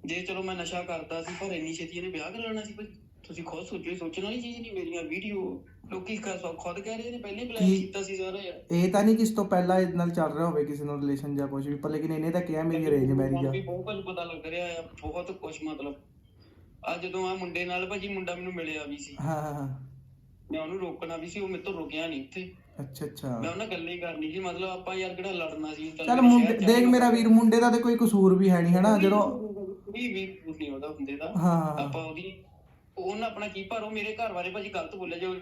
ਜੇ ਚਲੋ ਮੈਂ ਨਸ਼ਾ ਕਰਦਾ ਸੀ ਪਰ ਇੰਨੀ ਛੇਤੀ ਇਹਨੇ ਵਿਆਹ ਕਰ ਲੈਣਾ ਸੀ ਭਾਜੀ। ਤੁਸੀਂ ਖੁਦ ਸੋਚੋ ਸੋਚਣ ਵਾਲੀ ਚੀਜ਼ ਨਹੀਂ ਮੇਰੀਆਂ ਵੀਡੀਓ। ਲੋਕੀ ਕ- ਖੁਦ ਕਹਿ ਰਹੇ ਨੇ ਪਹਿਲੇ ਪਲਾਨ ਕੀ- ਕੀਤਾ ਸੀ ਸਾਰਾ ਯਾਰ। ਇਹ ਤਾਂ ਨਹੀਂ ਕਿਸ ਤੋਂ ਪਹਿਲਾਂ ਇਹਦੇ ਨਾਲ ਚੱਲ ਰਿਹਾ ਹੋਵੇ ਕਿਸੇ ਨਾਲ ਰਿਲੇਸ਼ਨ ਜਾਂ ਕੁਝ ਵੀ ਪਰ ਲੇਕਿਨ ਇਹਨੇ ਤਾਂ ਕਿਹਾ ਮੇਰੀ ਅਰੇਂਜ ਮੈਰਿਜ ਆ ਵੀ ਬਹੁਤ ਕੁਝ ਪਤਾ ਲੱਗ ਰਿਹਾ ਆ ਬਹੁਤ ਕੁਝ ਮਤਲਬ। ਅੱਜ ਜਦੋਂ ਆ ਮੁੰਡੇ ਨਾਲ ਭਾਜੀ ਮੁੰਡਾ ਮੈਨੂੰ ਮਿਲਿਆ ਵੀ ਸੀ। ਹਾਂ ਹਾਂ ਹਾਂ। ਮੈਂ ਉਹਨੂੰ ਰੋਕਣਾ ਵੀ ਸੀ ਉਹ ਮੇਰੇ ਤੋਂ ਰੁਕਿਆ ਨਹੀਂ ਉੱਥੇ ਅੱਛਾ ਅੱਛਾ ਮੈਂ ਉਹਨਾਂ ਗੱਲ ਹੀ ਕਰਨੀ ਸੀ ਮਤਲਬ ਆਪਾਂ ਯਾਰ ਕਿਹੜਾ ਲੜਨਾ ਸੀ ਚੱਲ ਮੁੰਡੇ ਦੇਖ ਮੇਰਾ ਵੀਰ ਮੁੰਡੇ ਦਾ ਤੇ ਕੋਈ ਕਸੂਰ ਵੀ ਹੈ ਨਹੀਂ ਹਨਾ ਜਦੋਂ ਵੀ ਵੀ ਕੁਝ ਨਹੀਂ ਉਹਦਾ ਹੁੰਦੇ ਦਾ ਹਾਂ ਆਪਾਂ ਉਹਦੀ ਉਹਨਾਂ ਆਪਣਾ ਕੀ ਪਰ ਉਹ ਮੇਰੇ ਘਰ ਬਾਰੇ ਭਾਜੀ ਗਲਤ ਬੋਲਿਆ ਜੋ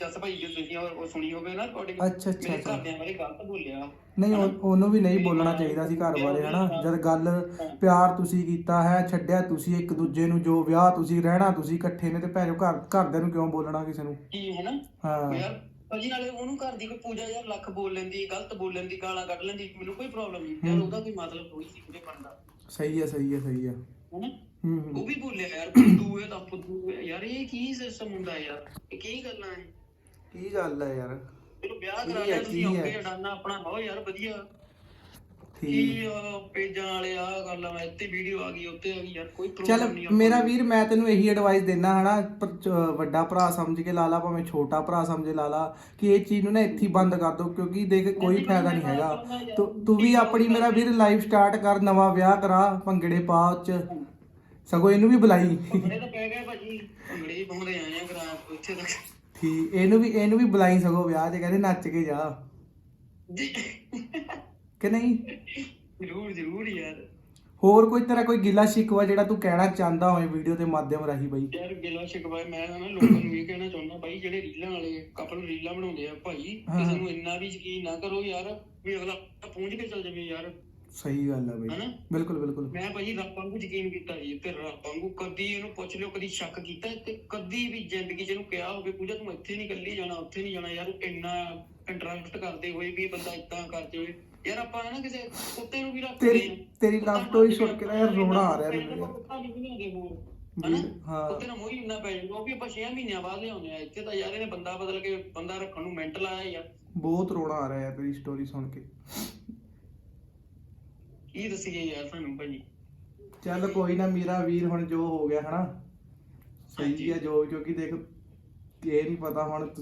ਜੱਸ ਭਾਈ ਜੋ ਤੁਸੀਂ ਉਹ ਉਹ ਸੁਣੀ ਹੋਵੇ ਨਾ ਰਿਕਾਰਡਿੰਗ ਅੱਛਾ, ਅੱਛਾ, ਮੇਰੇ ਅੱਛਾ। ਘਰਦਿਆਂ ਬਾਰੇ ਗਲਤ ਬੋਲਿਆ। ਨਹੀਂ ਉਹ- ਉਹਨੂੰ ਵੀ ਨਹੀਂ ਬੋਲਣਾ ਚਾਹੀਦਾ ਸੀ ਘਰ ਬਾਰੇ ਹਨਾ? ਜਦ ਗੱਲ ਪਿਆਰ ਤੁਸੀਂ ਕੀਤਾ ਹੈ ਛੱਡਿਆ ਤੁਸੀਂ ਇੱਕ ਦੂਜੇ ਨੂੰ ਜੋ ਵਿਆਹ ਤੁਸੀਂ ਰਹਿਣਾ ਤੁਸੀਂ ਇਕੱਠੇ ਨੇ ਤੇ ਭੈਣੋ ਘਰ ਘਰਦਿਆਂ ਨੂੰ ਕਿਉਂ ਬੋਲਣਾ ਕਿਸੇ ਨੂੰ? ਕੀ ਹੈ ਨਾ ਹਾਂ। ਯਾਰ ਭਾਜੀ ਨਾਲੇ ਉਹਨੂੰ ਘਰ ਦੀ ਕੋਈ ਪੂਜਾ ਯਾਰ ਲੱਖ ਬੋਲ ਲੈਂਦੀ ਗਲਤ ਬੋਲ ਲੈਂਦੀ ਗਾਲਾਂ ਕੱਢ ਲੈਂਦੀ ਮੈਨੂੰ ਕੋਈ ਪ੍ਰੋਬਲਮ ਨਹੀਂ। ਯਾਰ ਉਹਦਾ ਕੋਈ ਮਤਲਬ ਥੋੜੀ ਸੀ ਉਹਦੇ ਬਣਦਾ ਸਹੀ ਹੈ ਸਹੀ ਹੈ ਸਹੀ ਹੈ। ਹਨਾ? ਉਹ ਹੂੰ ਵੀ ਬੋਲਿਆ ਯਾਰ ਫੁੱਦੂ ਹੈ ਤਾਂ ਫੁੱਦੂ ਹੈ। ਯਾਰ ਇਹ ਕੀ ਸਿਸਟਮ ਹੁੰਦਾ ਯਾਰ? ਇਹ ਕੀ ਗੱਲਾਂ ਨੇ ਕੀ ਗੱਲ ਹੈ ਯਾਰ? ਚਲੋ ਵਿਆਹ ਕਰਾ ਹੈ, ਲਿਆ ਤੁਸੀਂ ਕੀ ਹੈ? ਓਕੇ ਅਡਾਨਾ ਆਪਣਾ। ਹੋ ਯਾਰ ਵਧੀਆ। ਕੀ ਪੇਜਾਂ ਵਾਲੇ ਆ ਗੱਲਾਂ ਮੈਂ ਇੱਥੇ ਵੀਡੀਓ ਆ ਗਈ ਉੱਤੇ ਆ ਗਈ। ਯਾਰ ਕੋਈ ਚੱਲ ਪ੍ਰੋਬਲਮ ਨਹੀਂ ਆਪਾਂ ਮੇਰਾ। ਵੀਰ ਮੈਂ ਤੈਨੂੰ ਇਹੀ ਐਡਵਾਈਸ ਦੇਣਾ ਹਨਾ ਵੱਡਾ ਭਰਾ ਸਮਝ ਕੇ ਲਾ ਲਾ ਭਾਵੇਂ ਛੋਟਾ ਭਰਾ ਸਮਝ ਲਾ ਲਾ ਕਿ ਇਹ ਚੀਜ਼ ਨੂੰ ਨਾ ਇੱਥੇ ਹੀ ਬੰਦ ਕਰ ਦੋ ਕਿਉਂਕਿ ਦੇਖ ਕੋਈ ਫਾਇਦਾ ਨਹੀਂ ਹੈਗਾ। ਤੂੰ ਵੀ ਆਪਣੀ ਮੇਰਾ ਵੀਰ ਲਾਈਫ ਸਟਾਰਟ ਕਰ ਨਵਾਂ ਵਿਆਹ ਕਰਾ ਭੰਗੜੇ ਪਾ ਉਹ ਚ ਸਗੋਂ ਇਹਨੂੰ ਵੀ ਬੁਲਾਈ। ਭੰਗੜੇ ਤਾਂ ਪੈ ਗਏ ਭਾਜੀ ਭੰਗੜੇ ਹੀ ਪਾਉਂਦੇ ਆਏ ਆ ਗਰਾਂ ਉੱਥੇ ਤੱਕ। ਠੀਕ ਇਹਨੂੰ ਵੀ ਇਹਨੂੰ ਵੀ ਬੁਲਾਈ ਸਗੋਂ ਵਿਆਹ 'ਚ ਕਹਿੰਦੇ ਨੱਚ ਕੇ ਜਾ। ਕਿ ਨਹੀਂ? ਜ਼ਰੂਰ ਜ਼ਰੂਰ ਯਾਰ। ਹੋਰ ਕੋਈ ਤੇਰਾ ਕੋਈ ਗਿਲਾ ਸ਼ਿਕਵਾ ਜਿਹੜਾ ਤੂੰ ਕਹਿਣਾ ਚਾਹੁੰਦਾ ਹੋਵੇ ਵੀਡੀਓ ਦੇ ਮਾਧਿਅਮ ਰਾਹੀਂ ਬਾਈ? ਯਾਰ ਗਿਲਾ ਸ਼ਿਕਵਾ ਮੈਂ ਨਾ ਲੋਕਾਂ ਨੂੰ ਇਹ ਕਹਿਣਾ ਚਾਹੁੰਦਾ ਬਾਈ ਜਿਹੜੇ ਰੀਲਾਂ ਵਾਲੇ ਕਪਲ ਰੀਲਾਂ ਬਣਾਉਂਦੇ ਆ ਭਾਈ। ਕਿਸੇ ਨੂੰ ਇੰਨਾ ਵੀ ਯਕੀਨ ਨਾ ਕਰੋ ਯਾਰ ਵੀ ਅਗਲਾ ਪਹੁੰਚ ਕੇ ਚੱਲ ਜਾਵੇ ਯਾਰ। ਸਹੀ ਗੱਲ ਆ ਬਾਈ। ਹਨਾ? ਬਿਲਕੁਲ ਬਿਲਕੁਲ। ਮੈਂ ਭਾਜੀ ਰੱਬ ਵਾਂਗੂ ਯਕੀਨ ਕੀਤਾ ਜੀ ਤੇ ਰੱਬ ਵਾਂਗੂ ਕਦੀ ਇਹਨੂੰ ਪੁੱਛ ਲਿਓ ਕਦੀ ਸ਼ੱਕ ਕੀਤਾ ਤੇ ਕਦੀ ਵੀ ਜ਼ਿੰਦਗੀ 'ਚ ਇਹਨੂੰ ਕਿਹਾ ਹੋਵੇ ਪੂਜਾ ਤੂੰ ਇੱਥੇ ਨਹੀਂ ਇਕੱਲੀ ਜਾਣਾ ਉੱਥੇ ਨਹੀਂ ਜਾਣਾ ਯਾਰ ਇੰਨਾ ਇੰਟਰਸਟ ਕਰਦੇ ਹੋਏ ਵੀ ਇਹ ਬੰਦਾ ਇਦਾਂ ਕਰ ਜਾਵੇ ਯਾਰ ਆਪਾਂ ਨਾ ਕਿਸੇ ਕੁੱਤੇ ਨੂੰ ਵੀ ਰੱਖਦੇ ਤੇਰੀ ਤੇਰੀ ਲਵ ਸਟੋਰੀ ਸੁਣ ਕੇ ਨਾ ਯਾਰ ਰੋਣਾ ਆ ਰਿਹਾ ਮੈਨੂੰ ਯਾਰ। ਵੀ- ਹਨਾ? ਹਾਂ। ਕੁੱਤੇ ਨਾਲ ਮੋਹੀ ਇੰਨਾ ਪੈ ਜਾਂਦਾ ਉਹ ਵੀ ਆਪਾਂ 6 ਮਹੀਨਿਆਂ ਬਾਅਦ ਲਿਆਉਂਦੇ ਆ ਇੱਥੇ ਤਾਂ ਯਾਰ ਇਹਨੇ ਬੰਦਾ ਬਦਲ ਕੇ ਬੰਦਾ ਰੱਖਣ ਨੂੰ ਮਿੰਟ ਲਾਇਆ ਯਾਰ ਬਹੁਤ ਰੋਣਾ ਆ ਰਿਹਾ ਯਾਰ ਤੇਰੀ ਸਟੋਰੀ ਸੁਣ ਕੇ। ਕੀ ਦੱਸੀਏ ਯਾਰ ਤੁਹਾਨੂੰ ਭਾਜੀ? ਚੱਲ ਕੋਈ ਨਾ ਮੇਰਾ ਵੀਰ ਹੁਣ ਜੋ ਹੋ ਗਿਆ ਹਨਾ? ਸਹੀ। ਹੈ ਜੋ ਕਿਉਂਕਿ ਦੇਖ ਇਹ ਨਹੀਂ ਪਤਾ ਹੁਣ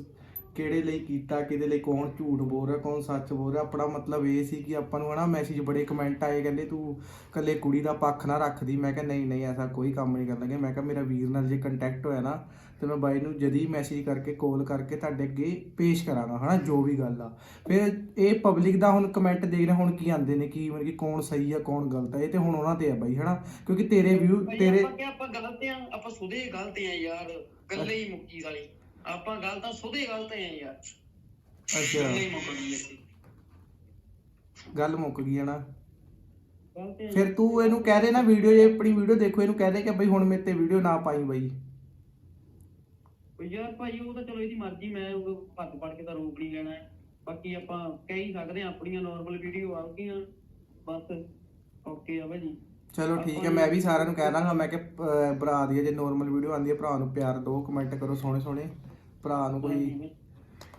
ਕਿਹੜੇ ਲਈ ਕੀਤਾ ਕਿਹਦੇ ਲਈ ਕੌਣ ਝੂਠ ਬੋਲ ਰਿਹਾ ਕੌਣ ਸੱਚ ਬੋਲ ਰਿਹਾ। ਆਪਣਾ ਮਤਲਬ ਇਹ ਸੀ ਕਿ ਆਪਾਂ ਨੂੰ ਹਨਾ ਮੈਸੇਜ ਬੜੇ ਕਮੈਂਟ ਆਏ ਕਹਿੰਦੇ ਤੂੰ ਕੱਲੇ ਕੁੜੀ ਦਾ ਪੱਖ ਨਾ ਰੱਖਦੀ। ਮੈਂ ਕਿਹਾ ਨਹੀਂ ਨਹੀਂ ਐਸਾ ਕੋਈ ਕੰਮ ਨਹੀਂ ਕਰਨ। ਲੱਗੇ ਮੈਂ ਕਿਹਾ ਮੇਰਾ ਵੀਰ ਨਾਲ ਜੇ ਕੰਟੈਕਟ ਹੋਇਆ ਨਾ ਤੇ ਮੈਂ ਬਾਈ ਨੂੰ ਜਦੀ ਮੈਸੇਜ ਕਰਕੇ ਕਾਲ ਕਰਕੇ ਤੁਹਾਡੇ ਅੱਗੇ ਪੇਸ਼ ਕਰਾਂਗਾ ਹਨਾ ਜੋ ਵੀ ਗੱਲ ਆ। ਫਿਰ ਇਹ ਪਬਲਿਕ ਦਾ ਹੁਣ ਕਮੈਂਟ ਦੇਖਣਾ ਹੁਣ ਕੀ ਆਂਦੇ ਨੇ ਕੀ ਮਤਲਬ ਕਿ ਕੌਣ ਸਹੀ ਆ ਕੌਣ ਗਲਤ ਆ ਇਹ ਤੇ ਹੁਣ ਉਹਨਾਂ ਤੇ ਆ ਬਾਈ ਹਨਾ। ਕਿਉਂਕਿ ਤੇਰੇ ਵਿਊ ਤੇਰੇ ਆਪਾਂ ਗਲਤ ਆ ਆਪਾਂ ਸੁਦੇ ਗਲਤ ਆ ਯਾਰ ਗੱਲੇ ਹੀ ਮੁੱਕੀ ਵਾਲੀ ਆਪਾਂ ਗਲਤ ਆ ਸੁਦੇ ਗਲਤ ਆ ਯਾਰ। ਅੱਛਾ। ਗੱਲੇ ਮੁੱਕ ਗਈ ਇੱਥੇ। ਗੱਲ ਮੁੱਕ ਗਈ ਹੈ ਨਾ। ਗਲਤ ਆ। ਫਿਰ ਤੂੰ ਇਹਨੂੰ ਕਹਿ ਦੇ ਨਾ ਵੀਡੀਓ ਜੇ ਆਪਣੀ ਵੀਡੀਓ ਦੇਖੋ ਇਹਨੂੰ ਕਹਿ ਦੇ ਕਿ ਬਈ ਹੁਣ ਮੇਰੇ ਤੇ ਵੀਡੀਓ ਨਾ ਪਾਈ ਬਈ। ਉਹ ਯਾਰ ਭਾਈ ਉਹ ਤਾਂ ਚਲੋ ਇਹਦੀ ਮਰਜ਼ੀ ਮੈਂ ਉਹ ਹੱਥ ਫੜ ਕੇ ਤਾਂ ਰੋਕ ਨਹੀਂ ਲੈਣਾ। ਹੈ। ਬਾਕੀ ਆਪਾਂ ਕਹਿ ਹੀ ਸਕਦੇ ਆ ਆਪਣੀਆਂ ਨਾਰਮਲ ਵੀਡੀਓ ਆਉਣਗੀਆਂ। ਬਸ ਓਕੇ ਆ ਭਾਜੀ। ਚਲੋ ਠੀਕ ਹੈ ਮੈਂ ਵੀ ਸਾਰਿਆਂ ਨੂੰ ਕਹਿ ਦਾਂਗਾ ਮੈਂ ਕਿ ਅਹ, ਭਰਾ ਦੀ ਜੇ ਨੋਰਮਲ ਵੀਡੀਓ ਆਉਂਦੀ ਹੈ ਭਰਾ ਨੂੰ ਪਿਆਰ ਦਿਓ ਕਮੈਂਟ ਕਰੋ ਸੋਹਣੇ ਸੋਹਣੇ। ਭਰਾ ਨੂੰ ਕੋਈ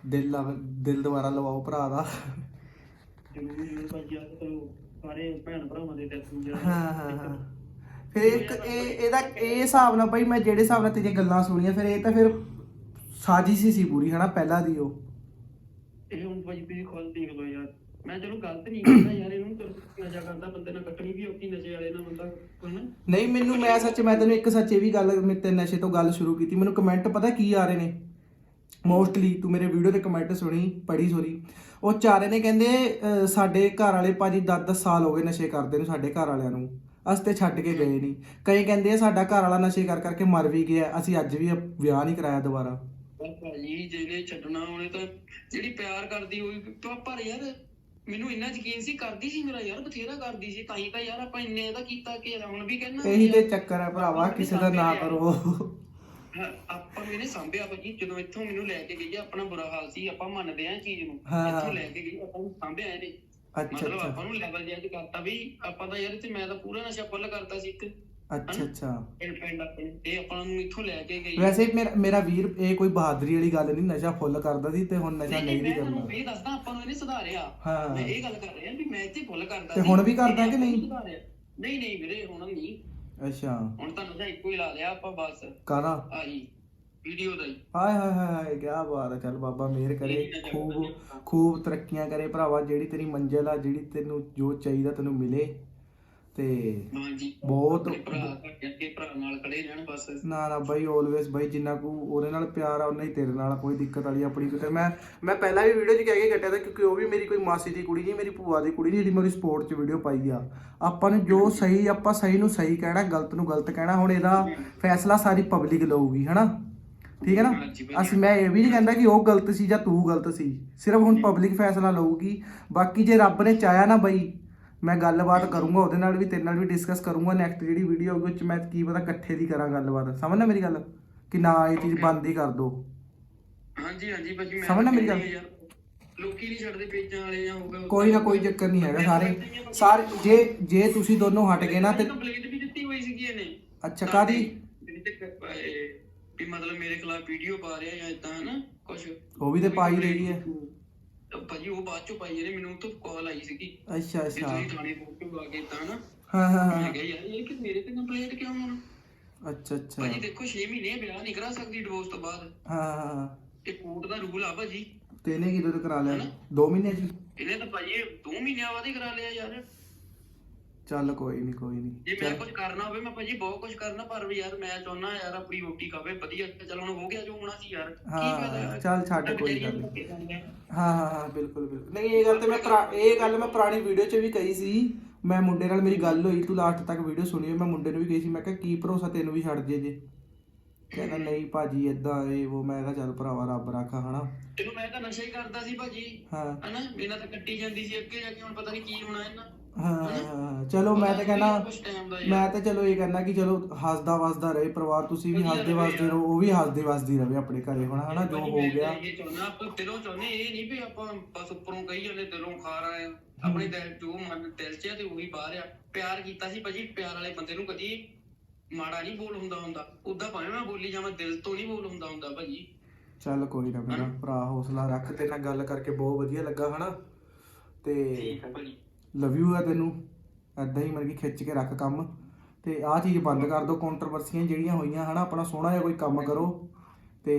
ਦਿਲ ਲਵ- ਦਿਲ ਦੁਬਾਰਾ ਲਵਾਓ ਭਰਾ ਦਾ। ਜ਼ਰੂਰ ਜ਼ਰੂਰ ਭਾਜੀ ਆ ਚਲੋ ਸਾਰੇ ਭੈਣ ਭਰਾਵਾਂ ਦੇ ਦੱਸੂ ਯਾਰ ਹਾਂ ਹਾਂ ਹਾਂ। ਫਿਰ ਇੱਕ ਇਹ ਇਹਦਾ ਇਹ ਹਿਸਾਬ ਨਾਲ ਬਈ ਮੈਂ ਜਿਹੜੇ ਹਿਸਾਬ ਨਾਲ ਤੇਰੀਆਂ ਗੱਲਾਂ ਸੁਣੀਆਂ ਫਿਰ ਇਹ ਤਾਂ ਫਿਰ ਸਾਜ਼ਿਸ਼ ਹੀ ਸੀ ਪੂਰੀ ਹਨਾ ਪਹਿਲਾਂ ਦੀ ਉਹ। ਇਹ ਹੁਣ ਭਾਜੀ ਤੁਸੀਂ ਖੁਦ ਦੇਖ ਲਓ ਯਾਰ। ਮੈਂ ਚਲੋ ਗਲਤ ਨਹੀਂ ਕਰਦਾ ਯਾਰ ਇਹਨੂੰ ਚਲੋ ਨਸ਼ਾ ਕਰਦਾ ਬੰਦੇ ਨਾਲ ਕੱਟਣੀ ਵੀ ਔਖੀ ਨਸ਼ੇ ਵਾਲੇ ਨਾਲ ਬੰਦਾ ਹਨਾ ਨਹੀਂ ਮੈਨੂੰ ਮੈਂ ਸੱਚ ਮੈਂ ਤੈਨੂੰ ਇੱਕ ਸੱਚ ਇਹ ਵੀ ਗੱਲ ਮੇਰੇ ਤੇ ਨਸ਼ੇ ਤੋਂ ਗੱਲ ਸ਼ੁਰੂ ਕੀਤੀ। ਮੈਨੂੰ ਕਮੈਂਟ ਪਤਾ ਕੀ ਆ ਰਹੇ ਨੇ? ਮੋਸਟਲੀ ਤੂੰ ਮੇਰੇ ਵੀਡੀਓ ਦੇ ਕਮੈਂਟ ਸੁਣੀ ਪੜੀ ਸੋਰੀ ਉਹ ਚਾਰੇ ਨੇ ਕਹਿੰਦੇ ਅਹ, ਸਾਡੇ ਘਰ ਵਾਲੇ ਭਾਜੀ 10-10 ਸਾਲ ਹੋ ਗਏ ਨਸ਼ੇ ਕਰਦੇ ਨੂੰ ਸਾਡੇ ਘਰ ਵਾਲਿਆਂ ਨੂੰ। ਅਸੀਂ ਤੇ ਛੱਡ ਕੇ ਗਏ ਨਹੀਂ ਕਈ ਕਹਿੰਦੇ ਆ ਸਾਡਾ ਘਰ ਵਾਲਾ ਨਸ਼ੇ ਕਰ ਕਰਕੇ ਮਰ ਵੀ ਗਿਆ ਅਸੀਂ ਅੱਜ ਵੀ ਵਿਆਹ ਨਹੀਂ ਕਰਾਇਆ ਦੁਬਾਰਾ। ਭਾਜੀ ਜਿਹਨੇ ਛੱਡਣਾ ਉਹਨੇ ਤਾਂ ਜਿਹੜੀ ਪਿਆਰ ਕਰਦੀ ਹੋਈ ਪਰ ਯਾਰ ਮੈਨੂੰ ਇੰਨਾ ਯਕੀਨ ਸੀ ਕਰਦੀ ਸੀ ਮੇਰਾ ਯਾਰ ਬਥੇਰਾ ਕਰਦੀ ਸੀ ਤਾਂ ਹੀ ਤਾਂ ਯਾਰ ਆਪਾਂ ਇੰਨੇ ਇਹਦਾ ਕੀਤਾ ਕਿ ਹੁਣ ਵੀ ਕਹਿਣਾ ਇਹੀ ਤੇ ਚੱਕਰ ਹੈ ਭਰਾਵਾ ਕਿਸੇ ਦਾ ਨਾ ਕਰੋ। ਆਪਾਂ ਨੂੰ ਇਹਨੇ ਸਾਂਭਿਆ ਭਾਜੀ ਜਦੋਂ ਇੱਥੋਂ ਮੈਨੂੰ ਲੈ ਕੇ ਗਈ ਆਪਣਾ ਬੁਰਾ ਹਾਲ ਸੀ ਆਪਾਂ ਮੰਨਦੇ ਆ ਚੀਜ਼ ਨੂੰ। ਇੱਥੋਂ ਲੈ ਕੇ ਗਈ ਆਪਾਂ ਨੂੰ ਸਾਂਭਿਆ ਇਹਨੇ। ਅੱਛਾ ਮਤਲਬ ਆਪਾਂ ਨੂੰ ਲੈਵਲ ਜਿਹਾ ਕਰਤਾ ਵੀ ਆਪਾਂ ਤਾਂ ਯਾਰ ਤੇ ਮੈਂ ਤਾਂ ਪੂਰਾ ਨਸ਼ਾ ਫੁੱਲ ਕਰਤਾ ਸੀ ਇੱਕ। ਅੱਛਾ ਅੱਛਾ। ਪਿੰਡ ਪਿੰਡ ਆਪਣੇ ਇਹ ਆਪਾਂ ਨੂੰ ਇੱਥੋਂ ਲੈ ਕੇ ਗਈ ਵੈਸੇ ਮੇਰਾ ਮੇਰਾ ਵੀਰ ਇਹ ਕੋਈ ਬਹਾਦਰੀ ਵਾਲੀ ਗੱਲ ਨਹੀਂ ਨਸ਼ਾ ਫੁੱਲ ਕਰਦਾ ਸੀ ਤੇ ਹੁਣ ਨਸ਼ਾ ਨਹੀਂ ਵੀ ਕਰਦਾ ਇਹ ਦੱਸਦਾ ਆਪਾਂ ਨੂੰ ਇਹਨੇ ਸੁਧਾਰਿਆ। ਹਾਂ। ਮੈਂ ਇਹ ਗੱਲ ਕਰ ਰਿਹਾ ਵੀ ਮੈਂ ਇੱਥੇ ਫੁੱਲ ਕਰਦਾ ਤੇ ਹੁਣ ਵੀ ਕਰਦਾ ਕਿ ਨਹੀਂ? ਸੁਧਾਰਿਆ। ਨਹੀਂ ਨਹੀਂ ਵੀਰੇ ਹੁਣ ਨਹੀਂ। ਅੱਛਾ। ਹੁਣ ਤਾਂ ਨਸ਼ਾ ਇੱਕੋ ਹੀ ਲਾ ਲਿਆ ਆਪਾਂ ਬਸ। ਕਾਰਾ ਆਹੀ ਵੀਡੀਓ ਦਾ ਹੀ। ਹਾਏ ਹਾਏ ਹਾਏ ਹਾਏ ਕੀ ਬਾਤ ਹੈ ਚੱਲ ਬਾਬਾ ਮਿਹਰ ਕਰੇ ਖੂਬ ਖੂਬ ਤਰੱਕੀਆਂ ਕਰੇ ਭਰਾਵਾ ਜਿਹੜੀ ਤੇਰੀ ਮੰਜ਼ਿਲ ਆ ਜਿਹੜੀ ਤੈਨੂੰ ਜੋ ਚਾਹੀਦਾ ਤੈਨੂੰ ਮਿਲੇ। ਤੇ ਹਾਂਜੀ। ਬਹੁਤ ਆਪਣੇ ਭਰਾ ਘੱਟ ਅੱਗੇ ਭਰਾ ਨਾਲ ਖੜੇ ਰਹਿਣ ਬਸ। ਨਾ ਨਾ ਬਾਈ ਆਲਵੇਸ ਬਾਈ ਜਿੰਨਾ ਕੋ ਉਹਦੇ ਨਾਲ ਪਿਆਰ ਆ ਉਹਨਾਂ ਹੀ ਤੇਰੇ ਨਾਲ ਕੋਈ ਦਿੱਕਤ ਵਾਲੀ ਆਪਣੀ ਕੋਈ ਤੇ ਮੈਂ ਮੈਂ ਪਹਿਲਾਂ ਵੀ ਵੀਡੀਓ 'ਚ ਕਹਿ ਕੇ ਕੱਟਿਆ ਤਾਂ ਕਿਉਂਕਿ ਉਹ ਵੀ ਮੇਰੀ ਕੋਈ ਮਾਸੀ ਦੀ ਕੁੜੀ ਨਹੀਂ ਮੇਰੀ ਭੂਆ ਦੀ ਕੁੜੀ ਨਹੀਂ ਜਿਹੜੀ ਮੇਰੀ ਸਪੋਰਟ 'ਚ ਵੀਡੀਓ ਪਾਈ ਆ। ਆਪਾਂ ਨੂੰ ਜੋ ਸਹੀ ਆਪਾਂ ਸਹੀ ਨੂੰ ਸਹੀ ਕਹਿਣਾ ਗਲਤ ਨੂੰ ਗਲਤ ਕਹਿਣਾ ਹੁਣ ਇਹਦਾ ਫੈਸਲਾ ਸਾਰੀ ਪਬਲਿਕ ਲਊਗੀ ਹਨਾ? ਠੀਕ ਹੈ ਨਾ। ਅਸੀਂ ਮੈਂ ਇਹ ਵੀ ਨਹੀਂ ਕਹਿੰਦਾ ਕਿ ਉਹ ਗਲਤ ਸੀ ਜਾਂ ਤੂੰ ਗਲਤ ਸੀ। ਸਿਰਫ ਹੁਣ ਪਬਲਿਕ ਫੈਸਲਾ ਲਊਗੀ। ਬਾਕੀ ਜੇ ਰੱਬ ਨੇ ਚਾਹਿਆ ਨਾ ਬਈ ਮੈਂ ਗੱਲਬਾਤ ਕਰੂੰਗਾ ਉਹਦੇ ਨਾਲ ਵੀ ਤੇਰੇ ਨਾਲ ਵੀ ਡਿਸਕਸ ਕਰੂੰਗਾ ਨੈਕਸਟ ਜਿਹੜੀ ਵੀਡੀਓ ਹੋਊਗੀ ਉਹ 'ਚ ਮੈਂ ਕੀ ਪਤਾ ਇਕੱਠੇ ਦੀ ਕਰਾਂ ਗੱਲਬਾਤ। ਸਮਝਣਾ ਮੇਰੀ ਗੱਲ? ਕਿ ਨਾ ਇਹ ਚੀਜ਼ ਬੰਦ ਹੀ ਕਰ ਦੋ। ਹਾਂਜੀ ਹਾਂਜੀ ਭਾਜੀ ਮੈਂ ਸਮਝ ਨਾ ਮੇਰੀ ਗੱਲ? ਲੋਕੀ ਨਹੀਂ ਛੱਡਦੇ ਪੇਜਾਂ ਵਾਲੇ ਜਾਂ ਹੋਗਾ ਕੋਈ ਨਾ ਕੋਈ ਚੱਕਰ ਨਹੀਂ ਹੈਗਾ ਸਾਰੇ ਸਾਰੇ ਜੇ ਜੇ ਤੁਸੀਂ ਦੋਨੋਂ ਹਟ ਗਏ ਨਾ ਤੇ ਕੰਪਲੇਂਟ ਵੀ ਦਿੱਤੀ ਹੋਈ ਸੀਗੀ ਇਹਨੇ। ਅੱਛਾ ਕਾਦੀ ਵੀ ਮਤਲਬ ਮੇਰੇ ਖਿਲਾਫ ਵੀਡੀਓ ਪਾ ਰਿਹਾ ਜਾਂ ਇਦਾਂ ਹਨਾ ਕੁਝ ਉਹ ਵੀ ਤੇ ਪਾਈ ਰਹੀ ਹੈ। ਭਾਜੀ ਉਹ ਬਾਅਦ ਚੋਂ ਪਾਈ ਇਹਨੇ ਮੈਨੂੰ ਤੋਂ ਕਾਲ ਆਈ ਸੀਗੀ। ਅੱਛਾ ਅੱਛਾ। ਤੁਸੀਂ ਥਾਣੇ ਫੋਟੋ ਆ ਕੇ ਇਦਾਂ ਹਨਾ ਹਾਂ ਹਾਂ ਮੈਂ ਹਾਂ ਕਿਹਾ ਯਾਰ ਇਹ ਕਿ ਮੇਰੇ ਤੇ ਕੰਪਲੇਂਟ ਕਿਉਂ ਹੁਣ? ਅੱਛਾ ਅੱਛਾ। ਭਾਜੀ ਦੇਖੋ 6 ਮਹੀਨੇ ਵਿਆਹ ਨਹੀਂ ਕਰਾ ਸਕਦੀ ਡਿਵੋਰਸ ਤੋਂ ਬਾਅਦ। ਹਾਂ ਹਾਂ, ਹਾਂ। ਇਹ ਕੋਰਟ ਦਾ ਰੂਲ ਆ ਭਾਜੀ। ਤੇ ਇਹਨੇ ਕਿਦੋਂ ਕਰਾ ਲਿਆ? 2 ਮਹੀਨੇ ਜੀ ਇਹਨੇ ਤਾਂ ਭਾਜੀ 2 ਮਹੀਨਿਆਂ ਬਾਅਦ ਹੀ ਕਰਾ ਲਿਆ ਯਾਰ। ਚੱਲ ਕੋਈ ਨਹੀਂ ਕੋਈ ਨਹੀਂ ਜੇ ਮੈਂ ਕੁਝ ਕਰਨਾ ਹੋਵੇ ਮੈਂ ਭਾਜੀ ਬਹੁਤ ਕੁਝ ਕਰਨਾ ਪਰ ਵੀ ਯਾਰ ਮੈਂ ਚਾਹੁੰਦਾ ਯਾਰ ਆਪਣੀ ਰੋਟੀ ਖਾਵੇ ਵਧੀਆ। ਚਲ ਹੁਣ ਹੋ ਗਿਆ ਜੋ ਹੋਣਾ ਸੀ ਯਾਰ। ਕੀ ਫਾਇਦਾ ਹਾਂ? ਚੱਲ ਛੱਡ ਕੋਈ ਗੱਲ ਨਹੀਂ। ਹਾਂ ਹਾਂ ਹਾਂ ਬਿਲਕੁਲ ਬਿਲਕੁਲ। ਨਹੀਂ ਇਹ ਗੱਲ ਤੇ ਮੈਂ ਪੁਰਾ- ਇਹ ਗੱਲ ਮੈਂ ਪੁਰਾਣੀ ਵੀਡੀਓ 'ਚ ਵੀ ਕਹੀ ਸੀ। ਮੈਂ ਮੁੰਡੇ ਨਾਲ ਮੇਰੀ ਗੱਲ ਹੋਈ ਤੂੰ ਲਾਸਟ ਤੱਕ ਵੀਡੀਓ ਸੁਣੀ ਹੋਈ, ਮੈਂ ਮੁੰਡੇ ਨੂੰ ਵੀ ਕਹੀ ਸੀ ਮੈਂ ਕਿਹਾ ਕੀ ਭਰੋਸਾ ਤੈਨੂੰ ਵੀ ਛੱਡ ਜੇ ਜੇ? ਕਹਿੰਦਾ ਨਹੀਂ ਭਾਜੀ ਇਦਾਂ ਇਹ ਉਹ ਮੈਂ ਕਿਹਾ ਚੱਲ ਭਰਾਵਾ ਰੱਬ ਰਾਖਾ ਹਨਾ? ਤੈਨੂੰ ਮੈਂ ਤਾਂ ਨਸ਼ਾ ਹੀ ਕਰਦਾ ਸੀ ਭਾਜੀ। ਹਾਂ। ਹਨਾ ਬਿਨਾਂ ਤਾਂ ਕੱਟੀ ਜਾਂਦੀ ਸੀ ਅੱਗੇ ਜਾ ਕੇ ਹੁਣ ਪਤਾ ਨਹੀਂ ਕੀ ਹੋਣਾ ਇਹਨਾਂ। ਹਾਂ, ਚਲੋ ਮੈਂ ਤਾਂ ਕਹਿੰਦਾ ਮੈਂ ਤਾਂ ਚਲੋ ਇਹ ਕਹਿੰਦਾ ਕਿ ਚਲੋ ਹੱਸਦਾ ਵਸਦਾ ਰਹੇ ਪਰਿਵਾਰ ਤੁਸੀਂ ਵੀ ਹੱਸਦੇ ਵਸਦੇ ਰਹੋ ਉਹ ਵੀ ਹੱਸਦੇ ਵਸਦੀ ਰਹੇ ਆਪਣੇ ਘਰੇ ਹੁਣ ਹਨਾ ਜੋ ਹੋ ਗਿਆ। ਤਾਂ ਇਹ ਚਾਹੁੰਦਾ ਆਪਾਂ ਦਿਲੋਂ ਚਾਹੁੰਦੇ ਇਹ ਨਹੀਂ ਵੀ ਆਪਾਂ ਬਸ ਉੱਪਰੋਂ ਕਹੀ ਜਾਂਦੇ ਦਿਲੋਂ ਖਾ ਰਹੇ ਆ ਆਪਣੇ ਦਿਲ ਜੋ ਮਨ ਦਿਲ 'ਚ ਆ ਤੇ ਉਹੀ ਬਾਹਰ ਆ। ਪਿਆਰ ਕੀਤਾ ਸੀ ਭਾਜੀ ਪਿਆਰ ਵਾਲੇ ਬੰਦੇ ਨੂੰ ਕਦੀ ਮਾੜਾ ਨਹੀਂ ਬੋਲ ਹੁੰਦਾ ਹੁੰਦਾ। ਉਦਾਂ ਭਾਵੇਂ ਮੈਂ ਬੋਲੀ ਜਾਵਾਂ ਦਿਲ ਤੋਂ ਨਹੀਂ ਬੋਲ ਹੁੰਦਾ ਹੁੰਦਾ ਭਾਜੀ। ਚੱਲ ਕੋਈ ਨਾ ਮੇਰਾ ਭਰਾ ਹੌਸਲਾ ਰੱਖ ਤੇ ਨਾਲ ਗੱਲ ਕਰਕੇ ਬਹੁਤ ਵਧੀਆ ਲੱਗਾ ਹਨਾ? ਤੇ ਠੀਕ ਹੈ ਭਾਜੀ। ਲਵ ਯੂ ਆ ਤੈਨੂੰ। ਐਦਾਂ ਹੀ ਮਤਲਬ ਕਿ ਖਿੱਚ ਕੇ ਰੱਖ ਕੰਮ। ਤੇ ਆਹ ਚੀਜ਼ ਬੰਦ ਕਰ ਦੋ ਕੰਟਰੋਵਰਸੀਆਂ ਜਿਹੜੀਆਂ ਹੋਈਆਂ ਹਨਾ ਆਪਣਾ ਸੋਹਣਾ ਜਿਹਾ ਕੋਈ ਕੰਮ ਕਰੋ। ਤੇ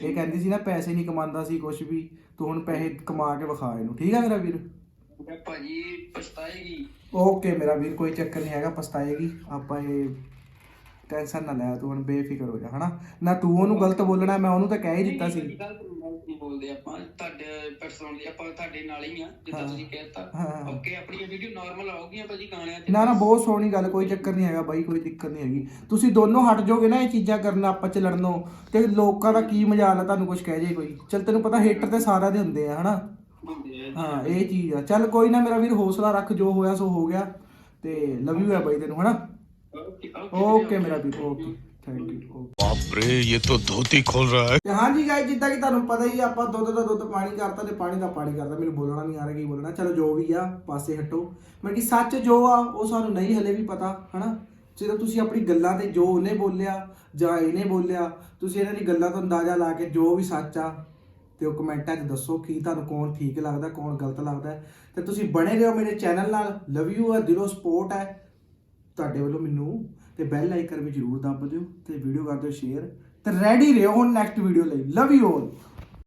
ਇਹ ਕਹਿੰਦੀ ਸੀ ਨਾ ਪੈਸੇ ਨਹੀਂ ਕਮਾਉਂਦਾ ਸੀ ਕੁਝ ਵੀ। ਤੂੰ ਹੁਣ ਪੈਸੇ ਕਮਾ ਕੇ ਵਿਖਾ ਇਹਨੂੰ। ਠੀਕ ਆ ਮੇਰਾ ਵੀਰ? ਭਾਜੀ ਪਛਤਾਏਗੀ। ਓਕੇ ਮੇਰਾ ਵੀਰ ਕੋਈ ਚੱਕਰ ਨਹੀਂ ਹੈਗਾ ਪਛਤਾਏਗੀ। ਆਪਾਂ ਇਹ ਟੈਨਸ਼ਨ ਨਾ ਲੈ ਤੂੰ ਹੁਣ ਬੇਫਿਕਰ ਹੋ ਜਾ ਹਨਾ? ਨਾ ਤੂੰ ਉਹਨੂੰ ਗਲਤ ਬੋਲਣਾ ਮੈਂ ਉਹਨੂੰ ਤਾਂ ਕਹਿ ਹੀ ਦਿੱਤਾ ਸੀ। ਗੱਲ ਨਹੀਂ ਬੋਲਦੇ ਆਪਾਂ। ਤੁਹਾਡੇ ਪਰਸਨ ਦੀ ਆਪਾਂ ਤੁਹਾਡੇ ਨਾਲ ਹੀ ਆ ਜਿੱਦਾਂ ਤੁਸੀਂ ਕਹਿਤਾ। ਹਾਂ ਓਕੇ ਆਪਣੀ ਵੀਡੀਓ ਨਾਰਮਲ ਆਉਗੀਆਂ ਭਾਜੀ ਗਾਣਿਆਂ ਤੇ। ਨਾ ਨਾ ਬਹੁਤ ਸੋਹਣੀ ਗੱਲ ਕੋਈ ਚੱਕਰ ਨਹੀਂ ਹੈਗਾ ਬਾਈ ਕੋਈ ਦਿੱਕਤ ਨਹੀਂ ਹੈਗੀ। ਤੁਸੀਂ ਦੋਨੋਂ ਹਟ ਜਾਓਗੇ ਨਾ ਇਹ ਚੀਜ਼ਾਂ ਕਰਨ ਆਪਸ ਚ ਲੜਨੋਂ ਤੇ ਲੋਕਾਂ ਦਾ ਕੀ ਮਜਾਲ ਆ ਤੁਹਾਨੂੰ ਕੁਝ ਕਹਿ ਜੇ ਕੋਈ। ਚਲ ਤੈਨੂੰ ਪਤਾ ਹੇਟਰ ਤੇ ਸਾਰਿਆਂ ਦੇ ਹੁੰਦੇ ਆ ਹਨਾ? ਹੁੰਦੇ ਆ। ਹਾਂ ਇਹ ਚੀਜ਼ ਆ। ਚੱਲ ਕੋਈ ਨਾ ਮੇਰਾ ਵੀਰ ਹੌਸਲਾ ਰੱਖ ਜੋ ਹੋਇਆ ਸੋ ਹੋ ਗਿਆ। ਤੇ ਲਵ ਯੂ ਹੈ ਬਾਈ ਤੈਨੂੰ ਹਨਾ? ਓਕੇ ਮੇਰਾ ਦੀਪ ਓਕੇ ਥੈਂਕ ਯੂ ਬਾਪ ਰੇ ਇਹ ਤਾਂ ਧੋਤੀ ਖੋਲ ਰਹਾ ਹੈ ਤੇ ਹਾਂਜੀ ਗਾਇ ਜਿੱਦਾਂ ਕਿ ਤੁਹਾਨੂੰ ਪਤਾ ਹੀ ਆ, ਆਪਾਂ ਦੁੱਧ ਦਾ ਦੁੱਧ ਪਾਣੀ ਕਰਤਾ ਤੇ ਪਾਣੀ ਦਾ ਪਾਣੀ ਕਰਤਾ। ਮੈਨੂੰ ਬੋਲਣਾ ਨਹੀਂ ਆ ਰਿਹਾ ਕੀ ਬੋਲਣਾ। ਚਲੋ ਜੋ ਵੀ ਆ ਪਾਸੇ ਹਟੋ। ਮੈਂ ਕਿ ਸੱਚ ਜੋ ਆ ਉਹ ਸਾਨੂੰ ਨਹੀਂ ਹਲੇ ਵੀ ਪਤਾ ਹਨਾ? ਜਦੋਂ ਤੁਸੀਂ ਆਪਣੀ ਗੱਲਾਂ ਤੇ ਜੋ ਉਹਨੇ ਬੋਲਿਆ ਜਾਂ ਇਹਨੇ ਬੋਲਿਆ ਤੁਸੀਂ ਇਹਨਾਂ ਦੀ ਗੱਲਾਂ ਤੋਂ ਅੰਦਾਜ਼ਾ ਲਾ ਕੇ ਜੋ ਵੀ ਸੱਚ ਆ ਤੇ ਉਹ ਕਮੈਂਟਾਂ 'ਚ ਦੱਸੋ ਕੀ ਤੁਹਾਨੂੰ ਕੌਣ ਠੀਕ ਲੱਗਦਾ ਕੌਣ ਗਲਤ ਲੱਗਦਾ ਹੈ। ਤੇ ਤੁਸੀਂ ਬਣੇ ਰਹੋ ਮੇਰੇ ਚੈਨਲ ਨਾਲ। ਲਵ ਯੂ ਆ ਦਿਲੋਂ ਸਪੋਰਟ ਹੈ। ਤੁਹਾਡੇ ਵੱਲੋਂ ਮੈਨੂੰ ਤੇ ਬੈਲ ਆਈਕਨ ਵੀ ਜਰੂਰ ਦੱਬ ਦਿਓ ਤੇ ਵੀਡੀਓ ਕਰ ਦਿਓ ਸ਼ੇਅਰ ਤੇ ਰੈਡੀ ਰਹੋ ਹੁਣ ਨੈਕਸਟ ਵੀਡੀਓ ਲਈ। Love you all